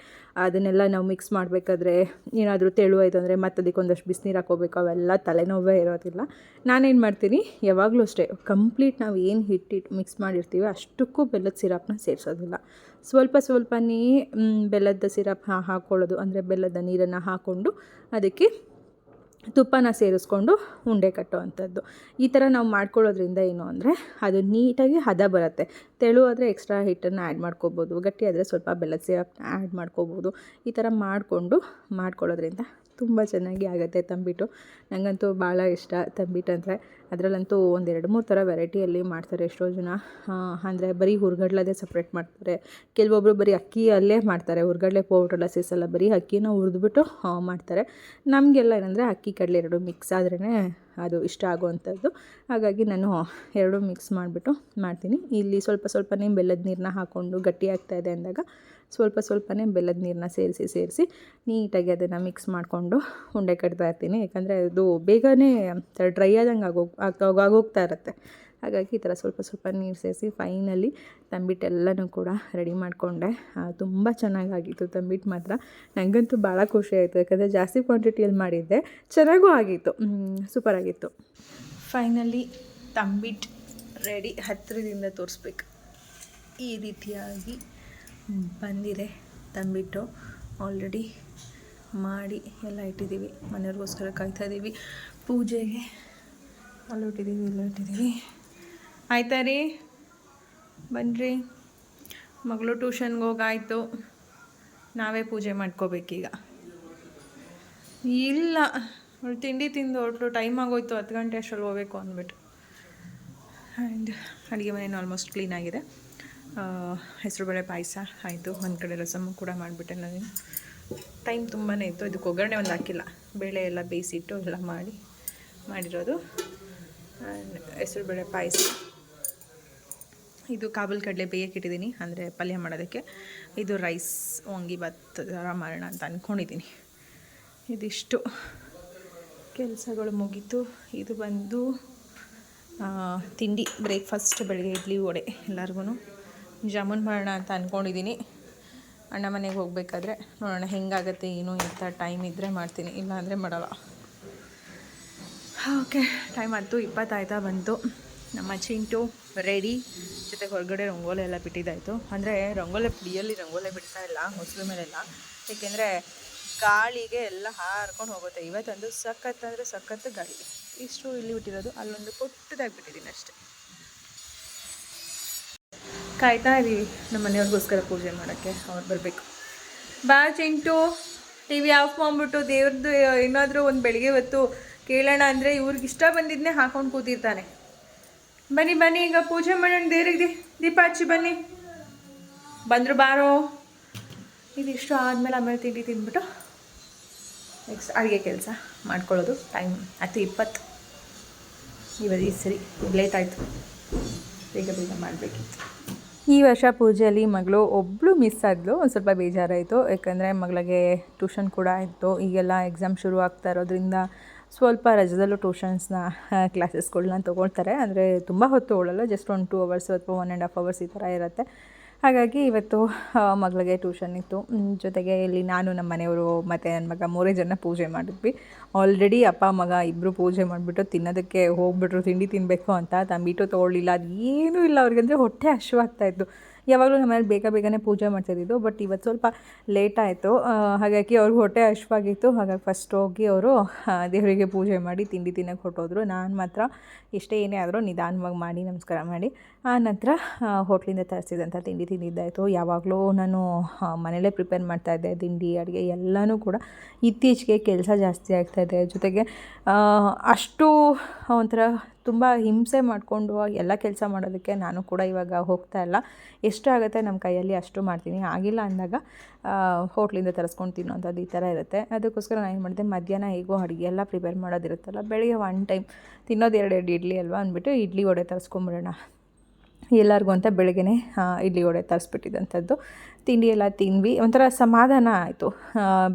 ಅದನ್ನೆಲ್ಲ ನಾವು ಮಿಕ್ಸ್ ಮಾಡಬೇಕಾದ್ರೆ ಏನಾದರೂ ತೆಳು ಆಯಿತು ಅಂದರೆ ಮತ್ತೆ ಅದಕ್ಕೆ ಒಂದಷ್ಟು ಬಿಸಿನೀರು ಹಾಕೋಬೇಕು ಅವೆಲ್ಲ ತಲೆನೋವೇ ಇರೋದಿಲ್ಲ. ನಾನೇನು ಮಾಡ್ತೀನಿ, ಯಾವಾಗಲೂ ಅಷ್ಟೇ ಕಂಪ್ಲೀಟ್ ನಾವು ಏನು ಹಿಟ್ಟಿಟ್ಟು ಮಿಕ್ಸ್ ಮಾಡಿರ್ತೀವಿ ಅಷ್ಟಕ್ಕೂ ಬೆಲ್ಲದ ಸಿರಪ್ನ ಸೇರಿಸೋದಿಲ್ಲ. ಸ್ವಲ್ಪ ಸ್ವಲ್ಪನೇ ಬೆಲ್ಲದ ಸಿರಪ್ ಹಾಕ್ಕೊಳ್ಳೋದು ಅಂದರೆ ಬೆಲ್ಲದ ನೀರನ್ನು ಹಾಕ್ಕೊಂಡು ಅದಕ್ಕೆ ತುಪ್ಪನ ಸೇರಿಸ್ಕೊಂಡು ಉಂಡೆ ಕಟ್ಟುವಂಥದ್ದು. ಈ ಥರ ನಾವು ಮಾಡ್ಕೊಳ್ಳೋದ್ರಿಂದ ಏನು ಅಂದರೆ ಅದು ನೀಟಾಗಿ ಹದ ಬರುತ್ತೆ. ತೆಳು ಆದರೆ ಎಕ್ಸ್ಟ್ರಾ ಹಿಟ್ಟನ್ನು ಆ್ಯಡ್ ಮಾಡ್ಕೋಬೋದು. ಗಟ್ಟಿ ಆದರೆ ಸ್ವಲ್ಪ ಬೆಲ್ಲದ ಸಿರಪ್ನ ಆ್ಯಡ್ ಮಾಡ್ಕೋಬೋದು. ಈ ಥರ ಮಾಡಿಕೊಂಡು ಮಾಡ್ಕೊಳ್ಳೋದ್ರಿಂದ ತುಂಬ ಚೆನ್ನಾಗಿ ಆಗುತ್ತೆ ತಂಬಿಟ್ಟು. ನನಗಂತೂ ಭಾಳ ಇಷ್ಟ ತಂಬಿಟ್ಟು ಅಂದರೆ. ಅದರಲ್ಲಂತೂ ಒಂದು ಎರಡು ಮೂರು ಥರ ವೆರೈಟಿಯಲ್ಲಿ ಮಾಡ್ತಾರೆ ಎಷ್ಟೋ ಜನ. ಅಂದರೆ ಬರೀ ಹುರ್ಗಡ್ಲದೇ ಸಪ್ರೇಟ್ ಮಾಡ್ತಾರೆ. ಕೆಲವೊಬ್ಬರು ಬರೀ ಅಕ್ಕಿಯಲ್ಲೇ ಮಾಡ್ತಾರೆ. ಹುರ್ಗಡ್ಲೆ ಪೌಡ್ರೆಲ್ಲ ಸೇರಿಸಲ್ಲ, ಬರೀ ಅಕ್ಕಿನ ಹುರಿದ್ಬಿಟ್ಟು ಮಾಡ್ತಾರೆ. ನಮಗೆಲ್ಲ ಏನಂದರೆ ಅಕ್ಕಿ, ಕಡಲೆ ಎರಡು ಮಿಕ್ಸ್ ಆದ್ರೇ ಅದು ಇಷ್ಟ ಆಗುವಂಥದ್ದು. ಹಾಗಾಗಿ ನಾನು ಎರಡು ಮಿಕ್ಸ್ ಮಾಡಿಬಿಟ್ಟು ಮಾಡ್ತೀನಿ. ಇಲ್ಲಿ ಸ್ವಲ್ಪ ಸ್ವಲ್ಪನೇ ಬೆಲ್ಲದ ನೀರನ್ನ ಹಾಕ್ಕೊಂಡು ಗಟ್ಟಿ ಆಗ್ತಾ ಅಂದಾಗ ಸ್ವಲ್ಪ ಸ್ವಲ್ಪನೇ ಬೆಲ್ಲದ ನೀರನ್ನ ಸೇರಿಸಿ ಸೇರಿಸಿ ನೀಟಾಗಿ ಅದನ್ನು ಮಿಕ್ಸ್ ಮಾಡಿಕೊಂಡು ಉಂಡೆ ಕಟ್ತಾ ಇರ್ತೀನಿ. ಯಾಕಂದರೆ ಅದು ಬೇಗನೆ ಡ್ರೈ ಆದಂಗೆ ಆಗೋ ಆಗೋಗ್- ಆಗೋಗ್ತಾ ಇರುತ್ತೆ. ಹಾಗಾಗಿ ಈ ಥರ ಸ್ವಲ್ಪ ಸ್ವಲ್ಪ ನೀರು ಸೇರಿಸಿ ಫೈನಲಿ ತಂಬಿಟ್ಟೆಲ್ಲನೂ ಕೂಡ ರೆಡಿ ಮಾಡಿಕೊಂಡೆ. ತುಂಬ ಚೆನ್ನಾಗಾಗಿತ್ತು ತಂಬಿಟ್ಟು ಮಾತ್ರ. ನನಗಂತೂ ಭಾಳ ಖುಷಿ ಆಯಿತು. ಯಾಕಂದರೆ ಜಾಸ್ತಿ ಕ್ವಾಂಟಿಟಿಯಲ್ಲಿ ಮಾಡಿದ್ದೆ, ಚೆನ್ನಾಗೂ ಆಗಿತ್ತು. ಸೂಪರಾಗಿತ್ತು ಫೈನಲಿ ತಂಬಿಟ್ಟು ರೆಡಿ ಹತ್ತಿರದಿಂದ ತೋರಿಸ್ಬೇಕು. ಈ ರೀತಿಯಾಗಿ. ಬಂದಿದೆ, ತಂದುಬಿಟ್ಟು ಆಲ್ರೆಡಿ ಮಾಡಿ ಎಲ್ಲ ಇಟ್ಟಿದ್ದೀವಿ. ಮನೆಯವ್ರಿಗೋಸ್ಕರ ಕಾಯ್ತಾ ಇದ್ದೀವಿ. ಪೂಜೆಗೆ ಅಲ್ಲಿ ಇಟ್ಟಿದ್ದೀವಿ, ಇಲ್ಲೂ ಇಟ್ಟಿದ್ದೀವಿ. ಆಯ್ತಾ ರೀ? ಬನ್ನಿರಿ ಮಗಳು ಟ್ಯೂಷನ್ಗೆ ಹೋಗಾಯಿತು. ನಾವೇ ಪೂಜೆ ಮಾಡ್ಕೋಬೇಕೀಗ. ಇಲ್ಲ, ಅವಳು ತಿಂಡಿ ತಿಂದು ಹೊರಟು ಟೈಮ್ ಆಗೋಯ್ತು, ಹತ್ತು ಗಂಟೆ ಅಷ್ಟರಲ್ಲಿ ಹೋಗ್ಬೇಕು ಅಂದ್ಬಿಟ್ಟು. ಆ್ಯಂಡ್ ಅಡುಗೆ ಮನೇನು ಆಲ್ಮೋಸ್ಟ್ ಕ್ಲೀನ್ ಆಗಿದೆ. ಹೆಸರುಬೇಳೆ ಪಾಯಸ ಆಯಿತು. ಒಂದು ಕಡೆ ರಸಮ್ಮು ಕೂಡ ಮಾಡಿಬಿಟ್ಟೆ ನಾನು. ಟೈಮ್ ತುಂಬಾ ಇತ್ತು. ಇದಕ್ಕೆ ಒಗ್ಗರಣೆ ಒಂದು ಹಾಕಿಲ್ಲ. ಬೇಳೆ ಎಲ್ಲ ಬೇಯಿಸಿಟ್ಟು ಎಲ್ಲ ಮಾಡಿ, ಮಾಡಿರೋದು. ಹೆಸರುಬೇಳೆ ಪಾಯಸ. ಇದು ಕಾಬಲ್ ಕಡಲೆ ಬೇಯಕ್ಕೆ ಇಟ್ಟಿದ್ದೀನಿ. ಅಂದರೆ ಪಲ್ಯ ಮಾಡೋದಕ್ಕೆ. ಇದು ರೈಸ್ ವಾಂಗಿಬಾತ್ ಥರ ಮಾಡೋಣ ಅಂತ ಅಂದ್ಕೊಂಡಿದ್ದೀನಿ ಇದಿಷ್ಟು. ಕೆಲಸಗಳು ಮುಗೀತು. ಇದು ಬಂದು ತಿಂಡಿ, ಬ್ರೇಕ್ಫಾಸ್ಟ್, ಬೆಳಗ್ಗೆ ಇಡ್ಲಿ, ವಡೆ ಎಲ್ಲರಿಗೂ ಜಾಮೂನ್ ಮಾಡೋಣ ಅಂತ ಅಂದ್ಕೊಂಡಿದ್ದೀನಿ ಅಣ್ಣ ಮನೆಗೆ ಹೋಗಬೇಕಾದ್ರೆ ನೋಡೋಣ ಹೆಂಗಾಗತ್ತೆ, ಏನು ಅಂತ ಟೈಮ್ ಇದ್ದರೆ ಮಾಡ್ತೀನಿ. ಇಲ್ಲಾಂದರೆ ಮಾಡಲ್ಲ. ಓಕೆ ಟೈಮ್ ಆಯಿತು ಇಪ್ಪತ್ತಾಯ್ತಾ ಬಂತು. ನಮ್ಮ ಚಿಂಟು ರೆಡಿ ಜೊತೆ ಹೊರಗಡೆ ರಂಗೋಲಿ ಎಲ್ಲ ಬಿಟ್ಟಿದ್ದಾಯಿತು. ಅಂದರೆ ರಂಗೋಲೆ ಪುಡಿಯಲ್ಲಿ ರಂಗೋಲೆ ಬಿಡ್ತಾ ಇಲ್ಲ ಹೊಸಲು ಮೇಲೆಲ್ಲ ಏಕೆಂದರೆ ಗಾಳಿಗೆ ಎಲ್ಲ ಹಾರ್ಕೊಂಡು ಹೋಗುತ್ತೆ. ಇವತ್ತಂದು ಸಖತ್ ಅಂದರೆ ಸಖತ್ತು ಗಾಳಿ. ಇಷ್ಟು ಇಲ್ಲಿ ಬಿಟ್ಟಿರೋದು ಅಲ್ಲೊಂದು ಪುಟ್ಟದಾಗಿ ಬಿಟ್ಟಿದ್ದೀನಿ ಅಷ್ಟೇ. ಕಾಯ್ತಾ ಇದ್ದೀವಿ. ನಮ್ಮ ಮನೆಯವ್ರಿಗೋಸ್ಕರ ಪೂಜೆ ಮಾಡೋಕ್ಕೆ ಅವ್ರು ಬರಬೇಕು. ಬಾ ಚಿಂಟು ಟಿ ವಿ ಆಫ್ ಮಾಡಿಬಿಟ್ಟು ದೇವ್ರದ್ದು ಏನಾದರೂ ಒಂದು ಬೆಳಿಗ್ಗೆ ಹೊತ್ತು ಕೇಳೋಣ ಅಂದರೆ ಇವ್ರಿಗೆ ಇಷ್ಟ ಬಂದಿದ್ದನ್ನೇ ಹಾಕೊಂಡು ಕೂತಿರ್ತಾನೆ. ಬನ್ನಿ ಬನ್ನಿ, ಈಗ ಪೂಜೆ ಮಾಡೋಣ, ದೇವ್ರಿಗೆ ದೀಪ ಹಚ್ಚಿ ಬನ್ನಿ. ಬಂದರು ಬಾರೋ. ಇದಿಷ್ಟು ಆದಮೇಲೆ ಆಮೇಲೆ ತಿಂಡಿ ತಿಂದ್ಬಿಟ್ಟು ನೆಕ್ಸ್ಟ್ ಅಡುಗೆ ಕೆಲಸ ಮಾಡ್ಕೊಳ್ಳೋದು. ಟೈಮ್ ಹತ್ತು ಇಪ್ಪತ್ತು. ಇವತ್ತು ಈ ಸರಿ, ಲೇಟ್ ಆಯಿತು. ಬೇಗ ಬೇಗ ಮಾಡಬೇಕಿತ್ತು. ಈ ವರ್ಷ ಪೂಜೆಯಲ್ಲಿ ಮಗಳು ಒಬ್ಬಳು ಮಿಸ್ ಆದಳು ಒಂದು ಸ್ವಲ್ಪ ಬೇಜಾರಾಯಿತು. ಯಾಕಂದರೆ ಮಗಳಿಗೆ ಟ್ಯೂಷನ್ ಕೂಡ ಇತ್ತು. ಈಗೆಲ್ಲ ಎಕ್ಸಾಮ್ ಶುರು ಆಗ್ತಾ ಇರೋದ್ರಿಂದ ಸ್ವಲ್ಪ ರಜದಲ್ಲೂ ಟ್ಯೂಷನ್ಸ್ನ ಕ್ಲಾಸಸ್ಗಳನ್ನ ತೊಗೊಳ್ತಾರೆ. ಅಂದರೆ ತುಂಬ ಹೊತ್ತು ಹೋಗಲ್ಲ. ಜಸ್ಟ್ ಒಂದು ಟೂ ಅವರ್ಸ್ ಅಥವಾ ಒನ್ ಆ್ಯಂಡ್ ಹಾಫ್ ಅವರ್ಸ್ ಈ ಥರ ಇರುತ್ತೆ. ಹಾಗಾಗಿ ಇವತ್ತು ಮಗಳಿಗೆ ಟ್ಯೂಷನ್ ಇತ್ತು. ಜೊತೆಗೆ ಇಲ್ಲಿ ನಾನು ನಮ್ಮ ಮನೆಯವರು ಮತ್ತು ನನ್ನ ಮಗ ಮೂರೇ ಜನ ಪೂಜೆ ಮಾಡಿದ್ವಿ. ಆಲ್ರೆಡಿ ಅಪ್ಪ, ಮಗ ಇಬ್ಬರು ಪೂಜೆ ಮಾಡಿಬಿಟ್ಟು ತಿನ್ನೋದಕ್ಕೆ ಹೋಗ್ಬಿಟ್ರು, ತಿಂಡಿ ತಿನ್ನಬೇಕು ಅಂತ. ತಂಬಿಟ್ಟು ತೊಗೊಳ್ಳಿಲ್ಲ, ಅದು ಏನೂ ಇಲ್ಲ ಅವ್ರಿಗೆ. ಅಂದರೆ ಹೊಟ್ಟೆ ಹಶುವಾಗ್ತಾಯಿತ್ತು ಯಾವಾಗಲೂ ನಮ್ಮ ಮನೇಲಿ ಬೇಗ ಬೇಗನೆ ಪೂಜೆ ಮಾಡ್ತಾಯಿದ್ದು ಬಟ್ ಇವತ್ತು ಸ್ವಲ್ಪ ಲೇಟ್ ಆಯಿತು. ಹಾಗಾಗಿ ಅವ್ರಿಗೆ ಹೊಟ್ಟೆ ಹಶ್ವಾಗಿತ್ತು. ಹಾಗಾಗಿ ಫಸ್ಟ್ ಹೋಗಿ ಅವರು ದೇವರಿಗೆ ಪೂಜೆ ಮಾಡಿ ತಿಂಡಿ ತಿನ್ನೋಕೆ ಹೊಟ್ಟೋದ್ರು ನಾನು ಮಾತ್ರ ಎಷ್ಟೇ ಏನೇ ಆದರೂ ನಿಧಾನವಾಗಿ ಮಾಡಿ, ನಮಸ್ಕಾರ ಮಾಡಿ. ಆ ನಂತರ ಹೋಟ್ಲಿಂದ ತರಿಸಿದಂಥ ತಿಂಡಿ ತಿಂದಿದ್ದಾಯಿತು. ಯಾವಾಗಲೂ ನಾನು ಮನೇಲೇ ಪ್ರಿಪೇರ್ ಮಾಡ್ತಾಯಿದ್ದೆ ತಿಂಡಿ, ಅಡುಗೆ ಎಲ್ಲನೂ ಕೂಡ ಇತ್ತೀಚೆಗೆ ಕೆಲಸ ಜಾಸ್ತಿ ಆಗ್ತಾಯಿದೆ ಜೊತೆಗೆ ಅಷ್ಟು ಒಂಥರ ತುಂಬ ಹಿಂಸೆ ಮಾಡಿಕೊಂಡು ಎಲ್ಲ ಕೆಲಸ ಮಾಡೋದಕ್ಕೆ ನಾನು ಕೂಡ ಇವಾಗ ಹೋಗ್ತಾ ಇಲ್ಲ. ಎಷ್ಟು ಆಗುತ್ತೆ ನಮ್ಮ ಕೈಯಲ್ಲಿ ಅಷ್ಟು ಮಾಡ್ತೀನಿ. ಆಗಿಲ್ಲ ಅಂದಾಗ ಹೋಟ್ಲಿಂದ ತರಿಸ್ಕೊಂಡು ತಿನ್ನೋಂಥದ್ದು ಈ ಥರ ಇರುತ್ತೆ. ಅದಕ್ಕೋಸ್ಕರ ನಾನು ಏನು ಮಾಡಿದೆ, ಮಧ್ಯಾಹ್ನ ಹೇಗೋ ಅಡುಗೆ ಎಲ್ಲ ಪ್ರಿಪೇರ್ ಮಾಡೋದಿರುತ್ತಲ್ಲ, ಬೆಳಿಗ್ಗೆ ಒನ್ ಟೈಮ್ ತಿನ್ನೋದು ಎರಡು ಎರಡು ಇಡ್ಲಿ ಅಲ್ವಾ ಅಂದ್ಬಿಟ್ಟು ಇಡ್ಲಿ ವಡೆ ತರಿಸ್ಕೊಂಬಿಡೋಣ. ಎಲ್ಲರಿಗೂ ಅಂತ ಬೆಳಗ್ಗೆ ಇಡ್ಲಿ ವಡೆ ತರಿಸ್ಬಿಟ್ಟಿದ್ದಂಥದ್ದು ತಿಂಡಿ ಎಲ್ಲ ತಿಂದ್ವಿ. ಒಂಥರ ಸಮಾಧಾನ ಆಯಿತು.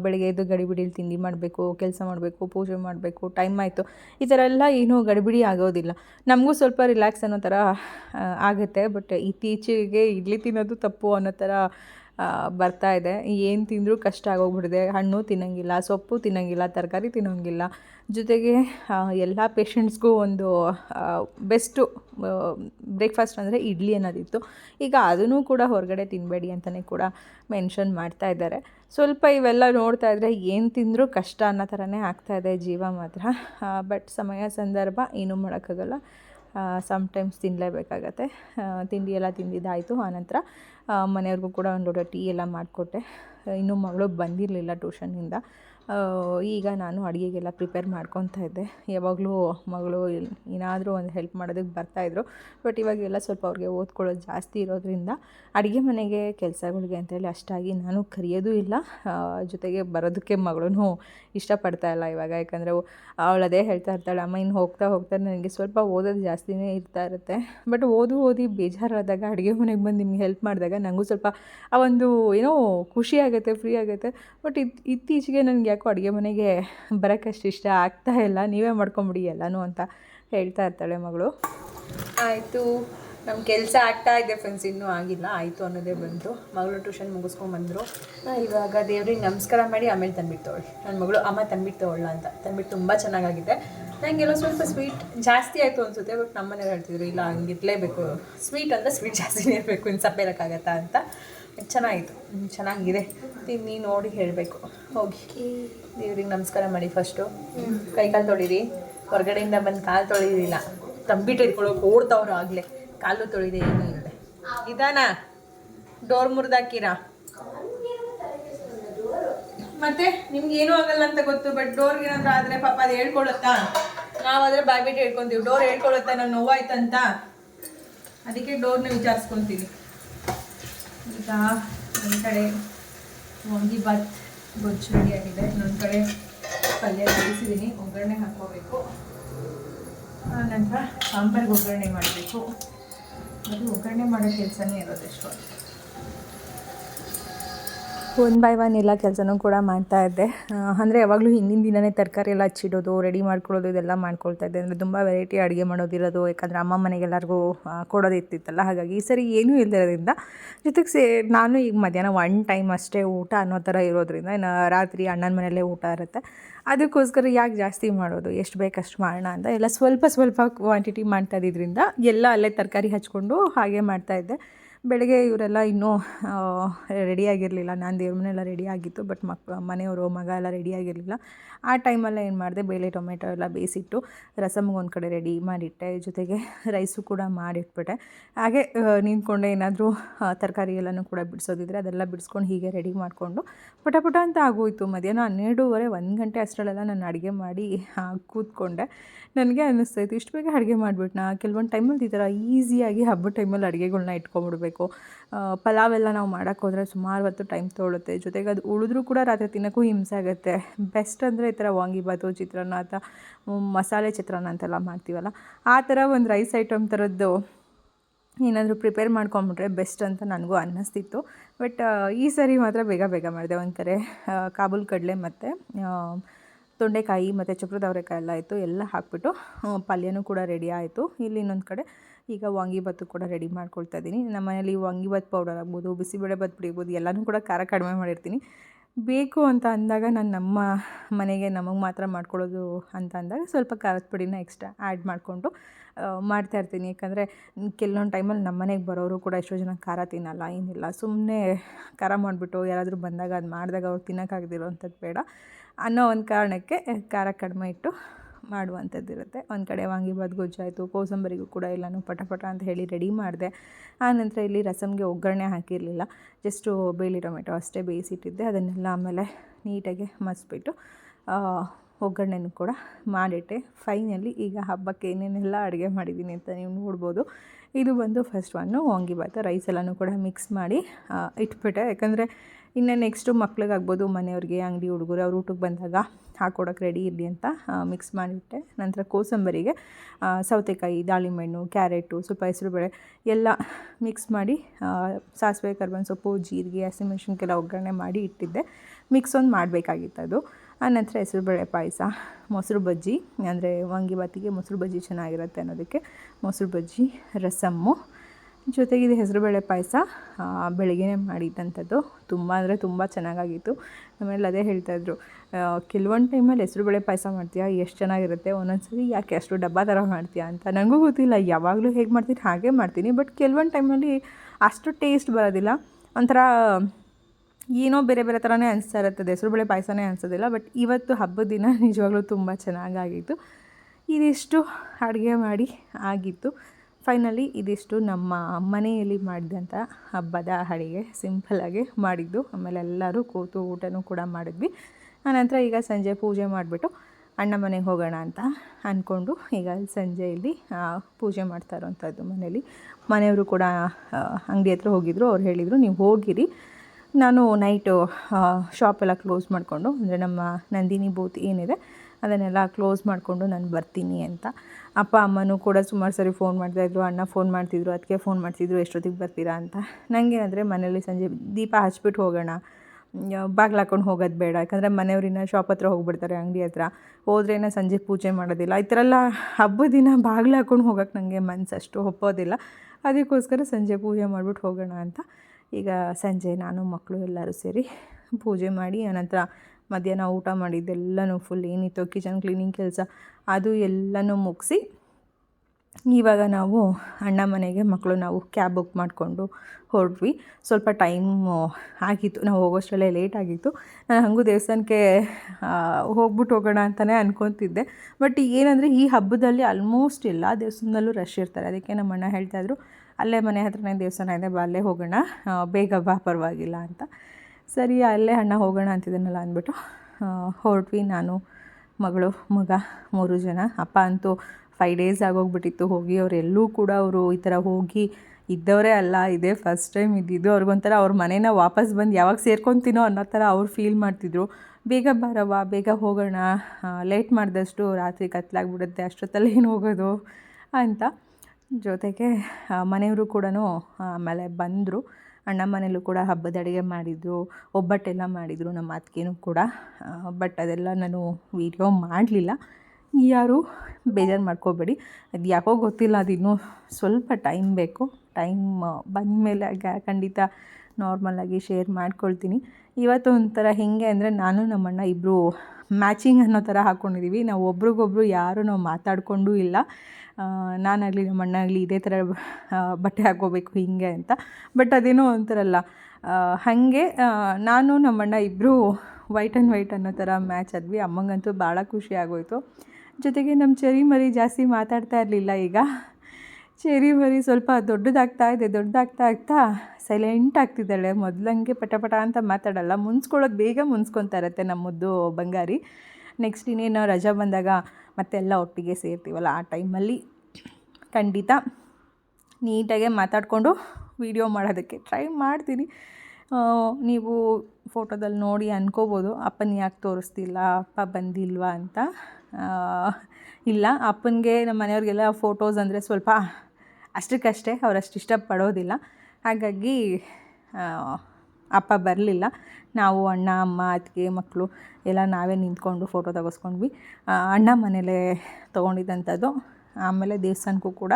ಬೆಳಗ್ಗೆ ಎದ್ದು ಗಡಿಬಿಡಿಲಿ ತಿಂಡಿ ಮಾಡಬೇಕು, ಕೆಲಸ ಮಾಡಬೇಕು, ಪೂಜೆ ಮಾಡಬೇಕು ಟೈಮ್ ಆಯಿತು. ಈ ಥರ ಎಲ್ಲ ಏನೂ ಗಡಿಬಿಡಿ ಆಗೋದಿಲ್ಲ. ನಮಗೂ ಸ್ವಲ್ಪ ರಿಲ್ಯಾಕ್ಸ್ ಅನ್ನೋ ಥರ ಆಗುತ್ತೆ. ಬಟ್ ಇತ್ತೀಚೆಗೆ ಇಡ್ಲಿ ತಿನ್ನೋದು ತಪ್ಪು ಅನ್ನೋ ಥರ ಬರ್ತಾ ಇದೆ. ಏನು ತಿಂದರೂ ಕಷ್ಟ ಆಗೋಗ್ಬಿಟ್ಟಿದೆ. ಹಣ್ಣು ತಿನ್ನೋಂಗಿಲ್ಲ, ಸೊಪ್ಪು ತಿನ್ನೋಂಗಿಲ್ಲ, ತರಕಾರಿ ತಿನ್ನೋಂಗಿಲ್ಲ. ಜೊತೆಗೆ ಎಲ್ಲ ಪೇಷಂಟ್ಸ್ಗೂ ಒಂದು ಬೆಸ್ಟು ಬ್ರೇಕ್ಫಾಸ್ಟ್ ಅಂದರೆ ಇಡ್ಲಿ ಅನ್ನೋದಿತ್ತು. ಈಗ ಅದನ್ನು ಕೂಡ ಹೊರಗಡೆ ತಿನ್ನಬೇಡಿ ಅಂತಲೇ ಕೂಡ ಮೆನ್ಷನ್ ಮಾಡ್ತಾ ಇದ್ದಾರೆ. ಸ್ವಲ್ಪ ಇವೆಲ್ಲ ನೋಡ್ತಾ ಇದ್ದರೆ ಏನು ತಿಂದರೂ ಕಷ್ಟ ಅನ್ನೋ ಥರನೇ ಆಗ್ತಾಯಿದೆ ಜೀವ ಮಾತ್ರ. ಬಟ್ ಸಮಯ, ಸಂದರ್ಭ ಏನೂ ಮಾಡೋಕ್ಕಾಗಲ್ಲ. ಸಮ್ಟೈಮ್ಸ್ ತಿನ್ನಲೇಬೇಕಾಗತ್ತೆ ತಿಂಡಿ ಎಲ್ಲ ತಿಂದಿದ್ದಾಯಿತು. ಆನಂತರ ಮನೆಯವ್ರಿಗೂ ಕೂಡ ಒಂದು ಲೋಟ ಟೀ ಎಲ್ಲ ಮಾಡಿಕೊಟ್ಟೆ. ಇನ್ನೂ ಮಗಳು ಬಂದಿರಲಿಲ್ಲ ಟ್ಯೂಷನ್ನಿಂದ ಈಗ ನಾನು ಅಡುಗೆಗೆಲ್ಲ ಪ್ರಿಪೇರ್ ಮಾಡ್ಕೊತಾ ಇದ್ದೆ. ಯಾವಾಗಲೂ ಮಗಳು ಏನಾದರೂ ಒಂದು ಹೆಲ್ಪ್ ಮಾಡೋದಕ್ಕೆ ಬರ್ತಾಯಿದ್ರು ಬಟ್ ಇವಾಗೆಲ್ಲ ಸ್ವಲ್ಪ ಅವ್ರಿಗೆ ಓದ್ಕೊಳ್ಳೋದು ಜಾಸ್ತಿ ಇರೋದ್ರಿಂದ ಅಡುಗೆ ಮನೆಗೆ ಕೆಲಸಗಳಿಗೆ ಅಂತೇಳಿ ಅಷ್ಟಾಗಿ ನಾನು ಕರೆಯೋದು ಇಲ್ಲ. ಜೊತೆಗೆ ಬರೋದಕ್ಕೆ ಮಗಳೂ ಇಷ್ಟಪಡ್ತಾ ಇಲ್ಲ ಇವಾಗ. ಯಾಕಂದರೆ ಅವಳು ಅದೇ ಹೇಳ್ತಾ ಇರ್ತಾಳೆ, ಅಮ್ಮ, ಇನ್ನು ಹೋಗ್ತಾ ಹೋಗ್ತಾ ನನಗೆ ಸ್ವಲ್ಪ ಓದೋದು ಜಾಸ್ತಿನೇ ಇರ್ತಾ ಇರುತ್ತೆ. ಬಟ್ ಓದು ಓದಿ ಬೇಜಾರಾದಾಗ ಅಡುಗೆ ಮನೆಗೆ ಬಂದು ನಿಮ್ಗೆ ಹೆಲ್ಪ್ ಮಾಡಿದಾಗ ನನಗೂ ಸ್ವಲ್ಪ ಆ ಒಂದು, ಏನೋ ಖುಷಿ ಆಗುತ್ತೆ ಫ್ರೀ ಆಗುತ್ತೆ. ಬಟ್ ಇತ್, ಇತ್ತೀಚೆಗೆ ನನಗೆ ಯಾಕೋ ಅಡುಗೆ ಮನೆಗೆ ಬರೋಕ್ಕಷ್ಟು ಇಷ್ಟ ಆಗ್ತಾ ಇಲ್ಲ, ನೀವೇ ಮಾಡ್ಕೊಂಬಿಡಿ ಎಲ್ಲನೂ ಅಂತ ಹೇಳ್ತಾ ಇರ್ತಾಳೆ ಮಗಳು. ಆಯಿತು ನಮ್ಮ ಕೆಲಸ ಆಗ್ತಾ ಇದೆ ಫ್ರೆಂಡ್ಸ್ ಇನ್ನೂ ಆಗಿಲ್ಲ, ಆಯಿತು ಅನ್ನೋದೇ ಬಂತು. ಮಗಳು ಟ್ಯೂಷನ್ ಮುಗಿಸ್ಕೊಂಬಂದರು ಇವಾಗ ದೇವ್ರಿಗೆ ನಮಸ್ಕಾರ ಮಾಡಿ ಆಮೇಲೆ ತಂದ್ಬಿಟ್ಟು ತೊಗೊಳ್ಳಿ ನನ್ನ ಮಗಳು ಅಮ್ಮ ತಂದ್ಬಿಟ್ಟು ತಗೊಳ್ಳ ಅಂತ. ತಂದ್ಬಿಟ್ಟು ತುಂಬ ಚೆನ್ನಾಗಾಗಿದೆ. ನನಗೆಲ್ಲೋ ಸ್ವಲ್ಪ ಸ್ವೀಟ್ ಜಾಸ್ತಿ ಆಯಿತು ಅನಿಸುತ್ತೆ ಬಟ್ ನಮ್ಮನೇಲಿ ಹೇಳ್ತಿದ್ರು, ಇಲ್ಲ, ಹಂಗಿರಲೇಬೇಕು. ಸ್ವೀಟ್ ಅಂದರೆ ಸ್ವೀಟ್ ಜಾಸ್ತಿನೇ ಇರಬೇಕು, ಇನ್ನು ಸಪ್ಪೆ ಇರೋಕ್ಕಾಗತ್ತಾ? ಅಂತ. ಚೆನ್ನಾಗಿತ್ತು. ಚೆನ್ನಾಗಿದೆ. ತಿನ್ನಿ, ನೋಡಿ ಹೇಳಬೇಕು. ಹೋಗಿ. ದೇವ್ರಿಗೆ ನಮಸ್ಕಾರ ಮಾಡಿ ಫಸ್ಟು ಕೈಕಾಲು ತೊಳಿರಿ. ಹೊರಗಡೆಯಿಂದ ಬಂದು ಕಾಲು ತೊಳಿದಿಲ್ಲ ತಂಬಿಟ್ಟು ಇಟ್ಕೊಳ್ಳೋಕೆ ಓಡ್ತಾವ್ರು ಆಗಲೇ. ಕಾಲು ತೊಳಿದೆ ಏನು ಇಲ್ಲದೆ ಇದಾನ ಡೋರ್ ಮುರಿದಾಕಿರಾ? ಮತ್ತೆ ನಿಮ್ಗೆ ಏನೂ ಆಗಲ್ಲ ಅಂತ ಗೊತ್ತು ಬಟ್ ಡೋರ್ಗೆ ಏನಾದ್ರು ಆದರೆ ಪಾಪ ಅದು ಹೇಳ್ಕೊಳುತ್ತಾ ನಾವಾದರೆ ಬಾಯ್ಬಿಟ್ಟು ಹೇಳ್ಕೊಂತೀವಿ. ಡೋರ್ ಹೇಳ್ಕೊಳುತ್ತಾ ನಾನು ನೋವಾಯ್ತಂತ. ಅದಕ್ಕೆ ಡೋರ್ನ ವಿಚಾರಿಸ್ಕೊತೀವಿ ಈಗ ಒಂದು ಕಡೆ ಬತ್ ಗೊಜ್ಜು ಆಗಿದೆ. ಇನ್ನೊಂದು ಕಡೆ ಪಲ್ಯ ಬೇಯಿಸಿದ್ದೀನಿ ಒಗ್ಗರಣೆ ಹಾಕೋಬೇಕು ನಂತರ ಸಾಂಬಾರಿಗೆ ಒಗ್ಗರಣೆ ಮಾಡಬೇಕು. ಅದು ಒಗ್ಗರಣೆ ಮಾಡೋ ಕೆಲಸನೇ ಇರೋದೆಷ್ಟು ಒನ್ ಬೈ ಒನ್ ಎಲ್ಲ ಕೆಲಸನೂ ಕೂಡ ಮಾಡ್ತಾ ಇದ್ದೆ. ಅಂದರೆ ಯಾವಾಗಲೂ ಹಿಂದಿನ ದಿನವೇ ತರಕಾರಿ ಎಲ್ಲ ಹಚ್ಚಿಡೋದು ರೆಡಿ ಮಾಡ್ಕೊಳ್ಳೋದು ಇದೆಲ್ಲ ಮಾಡ್ಕೊಳ್ತಾ ಇದ್ದೆ. ಅಂದರೆ ತುಂಬ ವೆರೈಟಿ ಅಡುಗೆ ಮಾಡೋದಿರೋದು ಯಾಕಂದರೆ ಅಮ್ಮ ಮನೆಗೆಲ್ಲರಿಗೂ ಕೊಡೋದು ಇರ್ತಿತ್ತಲ್ಲ, ಹಾಗಾಗಿ ಈ ಸರಿ ಏನೂ ಇಲ್ಲದಿರೋದ್ರಿಂದ ಜೊತೆಗೆ ಸೇ, ನಾನು ಈಗ ಮಧ್ಯಾಹ್ನ ಒನ್ ಟೈಮ್ ಅಷ್ಟೇ ಊಟ ಅನ್ನೋ ಥರ ಇರೋದ್ರಿಂದ ಇನ್ನು ರಾತ್ರಿ ಅಣ್ಣನ ಮನೆಯಲ್ಲೇ ಊಟ ಇರುತ್ತೆ. ಅದಕ್ಕೋಸ್ಕರ ಯಾಕೆ ಜಾಸ್ತಿ ಮಾಡೋದು, ಎಷ್ಟು ಬೇಕಷ್ಟು ಮಾಡೋಣ ಅಂತ ಎಲ್ಲ ಸ್ವಲ್ಪ ಸ್ವಲ್ಪ ಕ್ವಾಂಟಿಟಿ ಮಾಡ್ತಾ ಇದ್ದಿದ್ದರಿಂದ ಎಲ್ಲ ಅಲ್ಲೇ ತರಕಾರಿ ಹಚ್ಕೊಂಡು ಹಾಗೆ ಮಾಡ್ತಾಯಿದ್ದೆ ಬೆಳಗ್ಗೆ ಇವರೆಲ್ಲ ಇನ್ನೂ ರೆಡಿಯಾಗಿರಲಿಲ್ಲ ನಾನು ದೇವ್ರ ಮನೆಯೆಲ್ಲ ರೆಡಿ ಆಗಿತ್ತು ಬಟ್ ಮಕ್, ಮನೆಯವರು, ಮಗ ಎಲ್ಲ ರೆಡಿಯಾಗಿರಲಿಲ್ಲ ಆ ಟೈಮಲ್ಲೇ ಏನು ಮಾಡಿದೆ, ಬೇಳೆ, ಟೊಮೆಟೊ ಎಲ್ಲ ಬೇಯಿಸಿಟ್ಟು ರಸಮ್ಗೆ ಒಂದು ಕಡೆ ರೆಡಿ ಮಾಡಿಟ್ಟೆ. ಜೊತೆಗೆ ರೈಸು ಕೂಡ ಮಾಡಿಟ್ಬಿಟ್ಟೆ. ಹಾಗೆ ನಿಂತ್ಕೊಂಡೆ ಏನಾದರೂ ತರಕಾರಿ ಎಲ್ಲನೂ ಕೂಡ ಬಿಡಿಸೋದಿದ್ರೆ ಅದೆಲ್ಲ ಬಿಡಿಸ್ಕೊಂಡು ಹೀಗೆ ರೆಡಿ ಮಾಡಿಕೊಂಡು ಪಟ ಪಟ ಅಂತ ಆಗೋಯಿತು. ಮಧ್ಯಾಹ್ನ ಹನ್ನೆರಡೂವರೆ, ಒಂದು ಗಂಟೆ ಅಷ್ಟರಲ್ಲೆಲ್ಲ ನಾನು ಅಡುಗೆ ಮಾಡಿ ಕೂತ್ಕೊಂಡೆ. ನನಗೆ ಅನ್ನಿಸ್ತಾಯಿತ್ತು ಇಷ್ಟು ಬೇಗ ಅಡುಗೆ ಮಾಡಿಬಿಟ್ನಾ? ಕೆಲವೊಂದು ಟೈಮಲ್ಲಿ ಈ ಥರ ಈಸಿಯಾಗಿ ಹಬ್ಬದ ಟೈಮಲ್ಲಿ ಅಡುಗೆಗಳ್ನ ಇಟ್ಕೊಂಡ್ಬಿಡ್ಬೇಕು ಆ, ಪಲಾವ್ ಎಲ್ಲ ನಾವು ಮಾಡೋಕ್ಕೆ ಹೋದರೆ ಸುಮಾರು ಹೊತ್ತು ಟೈಮ್ ತೊಗೊಳುತ್ತೆ. ಜೊತೆಗೆ ಅದು ಉಳಿದ್ರೂ ಕೂಡ ರಾತ್ರಿ ತಿನ್ನೋಕ್ಕೂ ಹಿಂಸೆ ಆಗುತ್ತೆ. ಬೆಸ್ಟ್ ಅಂದರೆ ಈ ಥರ ವಾಂಗಿಬಾತು ಚಿತ್ರಾನ್ನ ಅಥವಾ ಮಸಾಲೆ ಚಿತ್ರಾನ್ನ ಅಂತೆಲ್ಲ ಮಾಡ್ತೀವಲ್ಲ ಆ ಥರ ಒಂದು ರೈಸ್ ಐಟಮ್ ಥರದ್ದು ಏನಾದರೂ ಪ್ರಿಪೇರ್ ಮಾಡ್ಕೊಂಬಿಟ್ರೆ ಬೆಸ್ಟ್ ಅಂತ ನನಗೂ ಅನ್ನಿಸ್ತಿತ್ತು. ಬಟ್ ಈ ಸರಿ ಮಾತ್ರ ಬೇಗ ಬೇಗ ಮಾಡಿದೆ. ಒಂದು ಕರೆ ಕಾಬೂಲ್ ಕಡಲೆ ಮತ್ತು ತೊಂಡೆಕಾಯಿ ಮತ್ತು ಚಪ್ರದ ಅವರೆಕಾಯಿ ಎಲ್ಲ ಆಯಿತು ಎಲ್ಲ ಹಾಕ್ಬಿಟ್ಟು ಪಲ್ಯನೂ ಕೂಡ ರೆಡಿ ಆಯಿತು. ಇಲ್ಲಿ ಇನ್ನೊಂದು ಕಡೆ ಈಗ ವಾಂಗಿಬಾತು ಕೂಡ ರೆಡಿ ಮಾಡ್ಕೊಳ್ತಾ ಇದ್ದೀನಿ. ನಮ್ಮ ಮನೇಲಿ ವಾಂಗಿಬಾತ್ ಪೌಡರ್ ಆಗ್ಬೋದು ಬಿಸಿಬೇಳೆಬಾತ್ ಪುಡಿ ಆಗ್ಬೋದು ಎಲ್ಲನೂ ಕೂಡ ಖಾರ ಕಡಿಮೆ ಮಾಡಿರ್ತೀನಿ. ಬೇಕು ಅಂತ ಅಂದಾಗ ನಾನು ನಮ್ಮ ಮನೆಗೆ ನಮಗೆ ಮಾತ್ರ ಮಾಡ್ಕೊಳ್ಳೋದು ಅಂತ ಅಂದಾಗ ಸ್ವಲ್ಪ ಖಾರದ ಪುಡಿನ ಎಕ್ಸ್ಟ್ರಾ ಆ್ಯಡ್ ಮಾಡಿಕೊಂಡು ಮಾಡ್ತಾ ಇರ್ತೀನಿ. ಯಾಕಂದರೆ ಕೆಲವೊಂದು ಟೈಮಲ್ಲಿ ನಮ್ಮ ಮನೆಗೆ ಬರೋರು ಕೂಡ ಎಷ್ಟೋ ಜನ ಖಾರ ತಿನ್ನಲ್ಲ, ಏನಿಲ್ಲ. ಸುಮ್ಮನೆ ಖಾರ ಮಾಡಿಬಿಟ್ಟು ಯಾರಾದರೂ ಬಂದಾಗ ಅದು ಮಾಡಿದಾಗ ಅವ್ರು ತಿನ್ನೋಕ್ಕಾಗದಿರೋವಂಥದ್ದು ಬೇಡ ಅನ್ನೋ ಒಂದು ಕಾರಣಕ್ಕೆ ಖಾರ ಕಡಿಮೆ ಇಟ್ಟು ಮಾಡುವಂಥದ್ದು ಇರುತ್ತೆ. ಒಂದು ಕಡೆ ವಾಂಗಿಬಾತ್ ಗೊಜ್ಜಾಯಿತು ಕೋಸಂಬರಿಗೂ ಕೂಡ ಎಲ್ಲನೂ ಪಟ ಪಟ ಅಂತ ಹೇಳಿ ರೆಡಿ ಮಾಡಿದೆ. ಆನಂತರ ಇಲ್ಲಿ ರಸಮ್ಗೆ ಒಗ್ಗರಣೆ ಹಾಕಿರಲಿಲ್ಲ. ಜಸ್ಟು ಬೇಲಿ ಟೊಮೆಟೊ ಅಷ್ಟೇ ಬೇಯಿಸಿಟ್ಟಿದ್ದೆ. ಅದನ್ನೆಲ್ಲ ಆಮೇಲೆ ನೀಟಾಗಿ ಮಸ್ಬಿಟ್ಟು ಒಗ್ಗರಣೆನೂ ಕೂಡ ಮಾಡಿಟ್ಟೆ. ಫೈನಲಿ ಈಗ ಹಬ್ಬಕ್ಕೆ ಏನೇನೆಲ್ಲ ಅಡುಗೆ ಮಾಡಿದ್ದೀನಿ ಅಂತ ನೀವು ನೋಡ್ಬೋದು. ಇದು ಬಂದು ಫಸ್ಟ್ ಒನ್ನು ವಾಂಗಿಭಾತು ರೈಸ್ ಎಲ್ಲನೂ ಕೂಡ ಮಿಕ್ಸ್ ಮಾಡಿ ಇಟ್ಬಿಟ್ಟೆ. ಯಾಕಂದರೆ ಇನ್ನು ನೆಕ್ಸ್ಟು ಮಕ್ಳಿಗಾಗ್ಬೋದು ಮನೆಯವ್ರಿಗೆ, ಅಂಗಡಿ ಹುಡುಗರು, ಅವ್ರು ಊಟಕ್ಕೆ ಬಂದಾಗ ಹಾಕ್ಕೊಡೋಕೆ ರೆಡಿ ಇರಲಿ ಅಂತ ಮಿಕ್ಸ್ ಮಾಡಿಬಿಟ್ಟೆ. ನಂತರ ಕೋಸಂಬರಿಗೆ ಆ, ಸೌತೆಕಾಯಿ ದಾಳಿಂಬೆ ಹಣ್ಣು ಕ್ಯಾರೆಟು ಸ್ವಲ್ಪ ಹೆಸರುಬೇಳೆ ಎಲ್ಲ ಮಿಕ್ಸ್ ಮಾಡಿ ಆ, ಸಾಸಿವೆ ಕರ್ಬನ್ ಸೊಪ್ಪು ಜೀರಿಗೆ ಹಸಿಮೆಣ್ಸಿನ್ಕೆಲ್ಲ ಒಗ್ಗರಣೆ ಮಾಡಿ ಇಟ್ಟಿದ್ದೆ. ಮಿಕ್ಸ್ ಒಂದು ಮಾಡಬೇಕಾಗಿತ್ತು ಅದು. ಆನಂತರ ಹೆಸರುಬೇಳೆ ಪಾಯಸ ಮೊಸರು ಬಜ್ಜಿ ಅಂದರೆ ವಾಂಗಿಭಾತಿಗೆ ಮೊಸರು ಬಜ್ಜಿ ಚೆನ್ನಾಗಿರುತ್ತೆ ಅನ್ನೋದಕ್ಕೆ ಮೊಸರು ಬಜ್ಜಿ ರಸಮ್ಮು ಜೊತೆಗೆ ಇದು ಹೆಸರುಬೇಳೆ ಪಾಯಸ ಬೆಳಗ್ಗೆ ಮಾಡಿದ್ದಂಥದ್ದು ತುಂಬ ಅಂದರೆ ತುಂಬ ಚೆನ್ನಾಗಾಗಿತ್ತು. ಆಮೇಲೆ ಅದೇ ಹೇಳ್ತಾಯಿದ್ರು ಕೆಲವೊಂದು ಟೈಮಲ್ಲಿ ಹೆಸರುಬೇಳೆ ಪಾಯಸ ಮಾಡ್ತೀಯಾ? ಎಷ್ಟು ಚೆನ್ನಾಗಿರುತ್ತೆ? ಒಂದೊಂದ್ಸರಿ ಯಾಕೆ ಅಷ್ಟು ಡಬ್ಬ ಥರ ಮಾಡ್ತೀಯಾ ಅಂತ ನನಗೂ ಗೊತ್ತಿಲ್ಲ. ಯಾವಾಗಲೂ ಹೇಗೆ ಮಾಡ್ತೀನಿ ಹಾಗೆ ಮಾಡ್ತೀನಿ. ಬಟ್ ಕೆಲವೊಂದು ಟೈಮಲ್ಲಿ ಅಷ್ಟು ಟೇಸ್ಟ್ ಬರೋದಿಲ್ಲ. ಒಂಥರ ಏನೋ ಬೇರೆ ಬೇರೆ ಥರನೇ ಅನಿಸ್ತಾ ಇರುತ್ತೆ ಹೆಸರುಬೇಳೆ ಪಾಯಸನೇ ಅನಿಸೋದಿಲ್ಲ. ಬಟ್ ಇವತ್ತು ಹಬ್ಬದ ದಿನ ನಿಜವಾಗ್ಲೂ ತುಂಬ ಚೆನ್ನಾಗಾಗಿತ್ತು. ಇದಿಷ್ಟು ಅಡುಗೆ ಮಾಡಿ ಆಗಿತ್ತು. ಫೈನಲಿ ಇದಿಷ್ಟು ನಮ್ಮ ಮನೆಯಲ್ಲಿ ಮಾಡಿದಂಥ ಹಬ್ಬದ ಅಡುಗೆ ಸಿಂಪಲ್ಲಾಗಿ ಮಾಡಿದ್ದು. ಆಮೇಲೆ ಎಲ್ಲರೂ ಕೂತು ಊಟನೂ ಕೂಡ ಮಾಡಿದ್ವಿ. ಆನಂತರ ಈಗ ಸಂಜೆ ಪೂಜೆ ಮಾಡಿಬಿಟ್ಟು ಅಣ್ಣ ಮನೆಗೆ ಹೋಗೋಣ ಅಂತ ಅಂದ್ಕೊಂಡು ಈಗ ಸಂಜೆ ಇಲ್ಲಿ ಪೂಜೆ ಮಾಡ್ತಾ ಇರೋವಂಥದ್ದು ಮನೇಲಿ ಮನೆಯವರು ಕೂಡ ಅಂಗಡಿ ಹತ್ರ ಹೋಗಿದ್ರು. ಅವ್ರು ಹೇಳಿದರು, ನೀವು ಹೋಗಿರಿ. ನಾನು ನೈಟು ಶಾಪೆಲ್ಲ ಕ್ಲೋಸ್ ಮಾಡಿಕೊಂಡು, ಅಂದರೆ ನಮ್ಮ ನಂದಿನಿ ಬೂತ್ ಏನಿದೆ, ಅದನ್ನೆಲ್ಲ ಕ್ಲೋಸ್ ಮಾಡಿಕೊಂಡು ನಾನು ಬರ್ತೀನಿ ಅಂತ. ಅಪ್ಪ ಅಮ್ಮನೂ ಕೂಡ ಸುಮಾರು ಸರಿ ಫೋನ್ ಮಾಡ್ತಾಯಿದ್ರು ಅಣ್ಣ ಫೋನ್ ಮಾಡ್ತಿದ್ರು ಅದಕ್ಕೆ ಫೋನ್ ಮಾಡ್ತಿದ್ರು, ಎಷ್ಟೊತ್ತಿಗೆ ಬರ್ತೀರಾ ಅಂತ. ನನಗೇನಂದರೆ ಮನೇಲಿ ಸಂಜೆ ದೀಪ ಹಚ್ಬಿಟ್ಟು ಹೋಗೋಣ. ಬಾಗ್ಲು ಹಾಕೊಂಡು ಹೋಗೋದು ಬೇಡ. ಯಾಕಂದರೆ ಮನೆಯವ್ರಿನ ಶಾಪ್ ಹತ್ರ ಹೋಗಿಬಿಡ್ತಾರೆ ಅಂಗಡಿ ಹತ್ರ. ಹೋದ್ರೇನೆ ಸಂಜೆ ಪೂಜೆ ಮಾಡೋದಿಲ್ಲ. ಈ ಥರ ಎಲ್ಲ ಹಬ್ಬದ ದಿನ ಬಾಗ್ಲು ಹಾಕೊಂಡು ಹೋಗೋಕ್ಕೆ ನನಗೆ ಮನಸ್ಸಷ್ಟು ಒಪ್ಪೋದಿಲ್ಲ. ಅದಕ್ಕೋಸ್ಕರ ಸಂಜೆ ಪೂಜೆ ಮಾಡಿಬಿಟ್ಟು ಹೋಗೋಣ ಅಂತ. ಈಗ ಸಂಜೆ ನಾನು ಮಕ್ಕಳು ಎಲ್ಲರೂ ಸೇರಿ ಪೂಜೆ ಮಾಡಿ, ಆನಂತರ ಮಧ್ಯಾಹ್ನ ಊಟ ಮಾಡಿದ್ದೆಲ್ಲನೂ ಫುಲ್ ಏನಿತ್ತು ಕಿಚನ್ ಕ್ಲೀನಿಂಗ್ ಕೆಲಸ, ಅದು ಎಲ್ಲನೂ ಮುಗಿಸಿ ಇವಾಗ ನಾವು ಅಣ್ಣ ಮನೆಗೆ ಮಕ್ಕಳು ನಾವು ಕ್ಯಾಬ್ ಬುಕ್ ಮಾಡಿಕೊಂಡು ಹೊರಟ್ವಿ. ಸ್ವಲ್ಪ ಟೈಮು ಆಗಿತ್ತು. ನಾವು ಹೋಗೋಷ್ಟರಲ್ಲೇ ಲೇಟ್ ಆಗಿತ್ತು. ನಾನು ಹಾಗೂ ದೇವಸ್ಥಾನಕ್ಕೆ ಹೋಗ್ಬಿಟ್ಟು ಹೋಗೋಣ ಅಂತಲೇ ಅಂದ್ಕೊತಿದ್ದೆ ಬಟ್ ಏನಂದರೆ ಈ ಹಬ್ಬದಲ್ಲಿ ಆಲ್ಮೋಸ್ಟ್ ಎಲ್ಲ ದೇವಸ್ಥಾನದಲ್ಲೂ ರಶ್ ಇರ್ತಾರೆ. ಅದಕ್ಕೆ ನಮ್ಮ ಅಣ್ಣ ಹೇಳ್ತಾಯಿದ್ರು ಅಲ್ಲೇ ಮನೆ ಹತ್ರನೇ ದೇವಸ್ಥಾನ ಇದೆ, ಬಾ, ಅಲ್ಲೇ ಹೋಗೋಣ. ಬೇಗ ಬಾ, ಪರವಾಗಿಲ್ಲ ಅಂತ. ಸರಿ, ಅಲ್ಲೇ ಅಣ್ಣ ಹೋಗೋಣ ಅಂತಿದ್ದಾನಲ್ಲ ಅಂದ್ಬಿಟ್ಟು ಹೊರಟ್ವಿ. ನಾನು, ಮಗಳು, ಮಗ, ಮೂರು ಜನ. ಅಪ್ಪ ಅಂತೂ ಫೈವ್ ಡೇಸ್ ಆಗೋಗ್ಬಿಟ್ಟಿತ್ತು. ಹೋಗಿ ಅವರೆಲ್ಲೂ ಕೂಡ ಅವರು ಈ ಥರ ಹೋಗಿ ಇದ್ದವರೇ ಅಲ್ಲ. ಇದೇ ಫಸ್ಟ್ ಟೈಮ್ ಇದ್ದಿದ್ದು. ಅವ್ರಿಗೊಂಥರ ಅವ್ರ ಮನೇನ ವಾಪಸ್ ಬಂದು ಯಾವಾಗ ಸೇರ್ಕೊತೀನೋ ಅನ್ನೋ ಥರ ಅವ್ರು ಫೀಲ್ ಮಾಡ್ತಿದ್ರು. ಬೇಗ ಬರವ ಬೇಗ ಹೋಗೋಣ. ಲೇಟ್ ಮಾಡಿದಷ್ಟು ರಾತ್ರಿ ಕತ್ಲಾಗ್ಬಿಡುತ್ತೆ, ಅಷ್ಟೊತ್ತಲ್ಲಿ ಏನು ಹೋಗೋದು ಅಂತ ಜೊತೆಗೆ ಮನೆಯವರು ಕೂಡ ಆಮೇಲೆ ಬಂದರು. ಅಣ್ಣ ಮನೇಲೂ ಕೂಡ ಹಬ್ಬದ ಅಡುಗೆ ಮಾಡಿದರು, ಒಬ್ಬಟ್ಟೆಲ್ಲ ಮಾಡಿದರು, ನಮ್ಮ ಅತ್ತಿಗೆನೂ ಕೂಡ. ಬಟ್ ಅದೆಲ್ಲ ನಾನು ವೀಡಿಯೋ ಮಾಡಲಿಲ್ಲ. ಯಾರು ಬೇಜಾರು ಮಾಡ್ಕೋಬೇಡಿ. ಅದು ಯಾಕೋ ಗೊತ್ತಿಲ್ಲ, ಅದು ಸ್ವಲ್ಪ ಟೈಮ್ ಬೇಕು. ಟೈಮ್ ಬಂದಮೇಲೆ ಖಂಡಿತ ನಾರ್ಮಲಾಗಿ ಶೇರ್ ಮಾಡ್ಕೊಳ್ತೀನಿ. ಇವತ್ತು ಒಂಥರ ಹೇಗೆ ಅಂದರೆ ನಾನು, ನಮ್ಮಣ್ಣ ಇಬ್ಬರು ಮ್ಯಾಚಿಂಗ್ ಅನ್ನೋ ಥರ ಹಾಕ್ಕೊಂಡಿದ್ದೀವಿ ನಾವು ಒಬ್ರಿಗೊಬ್ರು ಯಾರೂ ನಾವು ಮಾತಾಡಿಕೊಂಡು ಇಲ್ಲ. ನಾನಾಗಲಿ ನಮ್ಮ ಅಣ್ಣ ಆಗಲಿ ಇದೇ ಥರ ಬಟ್ಟೆ ಹಾಕ್ಕೋಬೇಕು ಹಿಂಗೆ ಅಂತ. ಬಟ್ ಅದೇನೋ ಒಂಥರಲ್ಲ. ಹಾಗೆ ನಾನು ನಮ್ಮಣ್ಣ ಇಬ್ಬರು ವೈಟ್ ಆ್ಯಂಡ್ ವೈಟ್ ಅನ್ನೋ ಥರ ಮ್ಯಾಚ್ ಆದ್ವಿ. ಅಮ್ಮಂಗಂತೂ ಭಾಳ ಖುಷಿ ಆಗೋಯಿತು. ಜೊತೆಗೆ ನಮ್ಮ ಚರಿ ಮರಿ ಜಾಸ್ತಿ ಮಾತಾಡ್ತಾ ಇರಲಿಲ್ಲ ಈಗ. ಚೇರಿ ಮರಿ ಸ್ವಲ್ಪ ದೊಡ್ಡದಾಗ್ತಾ ಇದೆ, ದೊಡ್ಡದಾಗ್ತಾ ಆಗ್ತಾ ಸೈಲೆಂಟ್ ಆಗ್ತಿದ್ದಾಳೆ. ಮೊದಲಂಗೆ ಪಟ ಪಟ ಅಂತ ಮಾತಾಡಲ್ಲ, ಮುನ್ಸ್ಕೊಳ್ಳೋದು ಬೇಗ ಮುನ್ಸ್ಕೊತಾ ಇರತ್ತೆ ನಮ್ಮದ್ದು ಬಂಗಾರಿ. ನೆಕ್ಸ್ಟ್ ಇನ್ನೇನು ರಜಾ ಬಂದಾಗ ಮತ್ತೆಲ್ಲ ಒಟ್ಟಿಗೆ ಸೇರ್ತೀವಲ್ಲ, ಆ ಟೈಮಲ್ಲಿ ಖಂಡಿತ ನೀಟಾಗೆ ಮಾತಾಡಿಕೊಂಡು ವೀಡಿಯೋ ಮಾಡೋದಕ್ಕೆ ಟ್ರೈ ಮಾಡ್ತೀನಿ. ನೀವು ಫೋಟೋದಲ್ಲಿ ನೋಡಿ ಅನ್ಕೋಬೋದು, ಅಪ್ಪನ ಯಾಕೆ ತೋರಿಸ್ತಿಲ್ಲ, ಅಪ್ಪ ಬಂದಿಲ್ವಾ ಅಂತ. ಇಲ್ಲ, ಅಪ್ಪನಿಗೆ ನಮ್ಮ ಮನೆಯವ್ರಿಗೆಲ್ಲ ಫೋಟೋಸ್ ಅಂದರೆ ಸ್ವಲ್ಪ ಅಷ್ಟಕ್ಕಷ್ಟೇ ಅವ್ರು ಅಷ್ಟು ಇಷ್ಟಪಡೋದಿಲ್ಲ. ಹಾಗಾಗಿ ಅಪ್ಪ ಬರಲಿಲ್ಲ. ನಾವು, ಅಣ್ಣ, ಅಮ್ಮ, ಅತ್ತಿಗೆ, ಮಕ್ಕಳು ಎಲ್ಲ ನಾವೇ ನಿಂತ್ಕೊಂಡು ಫೋಟೋ ತೆಗೆಸ್ಕೊಂಡ್ವಿ. ಅಣ್ಣ ಮನೇಲೇ ತೊಗೊಂಡಿದ್ದಂಥದ್ದು. ಆಮೇಲೆ ದೇವಸ್ಥಾನಕ್ಕೂ ಕೂಡ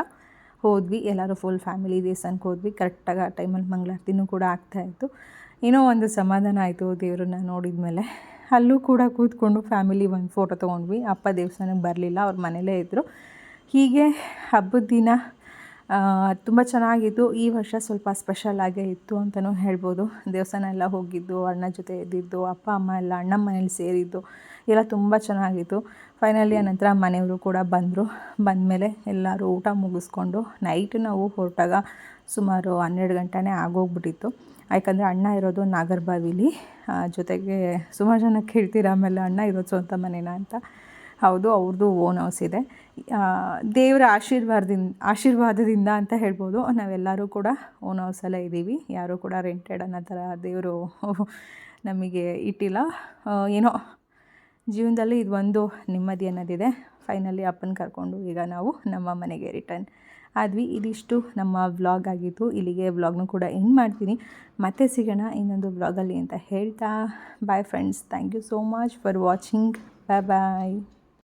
ಹೋದ್ವಿ. ಎಲ್ಲರೂ ಫುಲ್ ಫ್ಯಾಮಿಲಿ ದೇವಸ್ಥಾನಕ್ಕೆ ಹೋದ್ವಿ. ಕರೆಕ್ಟಾಗಿ ಆ ಟೈಮಲ್ಲಿ ಮಂಗಳಾರತಿನೂ ಕೂಡ ಆಗ್ತಾಯಿತ್ತು ಏನೋ ಒಂದು ಸಮಾಧಾನ ಆಯಿತು ದೇವ್ರನ್ನ ನೋಡಿದ ಮೇಲೆ ಅಲ್ಲೂ ಕೂಡ ಕೂತ್ಕೊಂಡು ಫ್ಯಾಮಿಲಿ ಒಂದು ಫೋಟೋ ತೊಗೊಂಡ್ವಿ. ಅಪ್ಪ ದೇವಸ್ಥಾನಕ್ಕೆ ಬರಲಿಲ್ಲ. ಅವ್ರ ಮನೇಲೇ ಇದ್ದರು ಹೀಗೆ ಹಬ್ಬದ ದಿನ ತುಂಬ ಚೆನ್ನಾಗಿತ್ತು ಈ ವರ್ಷ ಸ್ವಲ್ಪ ಸ್ಪೆಷಲ್ ಆಗೇ ಇತ್ತು ಅಂತಲೂ ಹೇಳ್ಬೋದು. ದೇವಸ್ಥಾನ ಎಲ್ಲ ಹೋಗಿದ್ದು, ಅಣ್ಣ ಜೊತೆ ಇದ್ದಿದ್ದು, ಅಪ್ಪ, ಅಮ್ಮ ಎಲ್ಲ ಅಣ್ಣ ಮನೇಲಿ ಸೇರಿದ್ದು, ಎಲ್ಲ ತುಂಬ ಚೆನ್ನಾಗಿತ್ತು. ಫೈನಲಿ ಆನಂತರ ಮನೆಯವರು ಕೂಡ ಬಂದರು. ಬಂದಮೇಲೆ ಎಲ್ಲರೂ ಊಟ ಮುಗಿಸ್ಕೊಂಡು ನೈಟ್ ನಾವು ಹೊರಟಾಗ ಸುಮಾರು ಹನ್ನೆರಡು ಗಂಟೆನೇ ಆಗೋಗ್ಬಿಟ್ಟಿತ್ತು. ಯಾಕಂದರೆ ಅಣ್ಣ ಇರೋದು ನಾಗರ್ಬಾವಿಲಿ. ಜೊತೆಗೆ ಸುಮಾರು ಜನ ಕೇಳ್ತೀರ ಆಮೇಲೆ ಅಣ್ಣ ಇರೋದು ಸ್ವಂತ ಮನೇನ ಅಂತ. ಹೌದು ಅವ್ರದ್ದು ಓನ್ ಹೌಸ್ ಇದೆ. ದೇವರ ಆಶೀರ್ವಾದದಿಂದ ಆಶೀರ್ವಾದದಿಂದ ಅಂತ ಹೇಳ್ಬೋದು. ನಾವೆಲ್ಲರೂ ಕೂಡ ಓನ್ ಹೌಸಲ್ಲೇ ಇದ್ದೀವಿ. ಯಾರೂ ಕೂಡ ರೆಂಟೆಡ್ ಅನ್ನೋ ಥರ ದೇವರು ನಮಗೆ ಇಟ್ಟಿಲ್ಲ. ಏನೋ ಜೀವನದಲ್ಲಿ ಇದು ಒಂದು ನೆಮ್ಮದಿ ಅನ್ನೋದಿದೆ. ಫೈನಲಿ ಅಪ್ಪನ ಕರ್ಕೊಂಡು ಈಗ ನಾವು ನಮ್ಮ ಮನೆಗೆ ರಿಟರ್ನ್ ಆದ್ವಿ, ಇದಿಷ್ಟು ನಮ್ಮ ವ್ಲಾಗ್ ಆಗಿತ್ತು. ಇಲ್ಲಿಗೆ ವ್ಲಾಗ್ನು ಕೂಡ ಎಂಡ್ ಮಾಡ್ತೀನಿ. ಮತ್ತೆ ಸಿಗೋಣ ಇನ್ನೊಂದು ವ್ಲಾಗಲ್ಲಿ ಅಂತ ಹೇಳ್ತಾ. Bye friends thank you so much for watching bye bye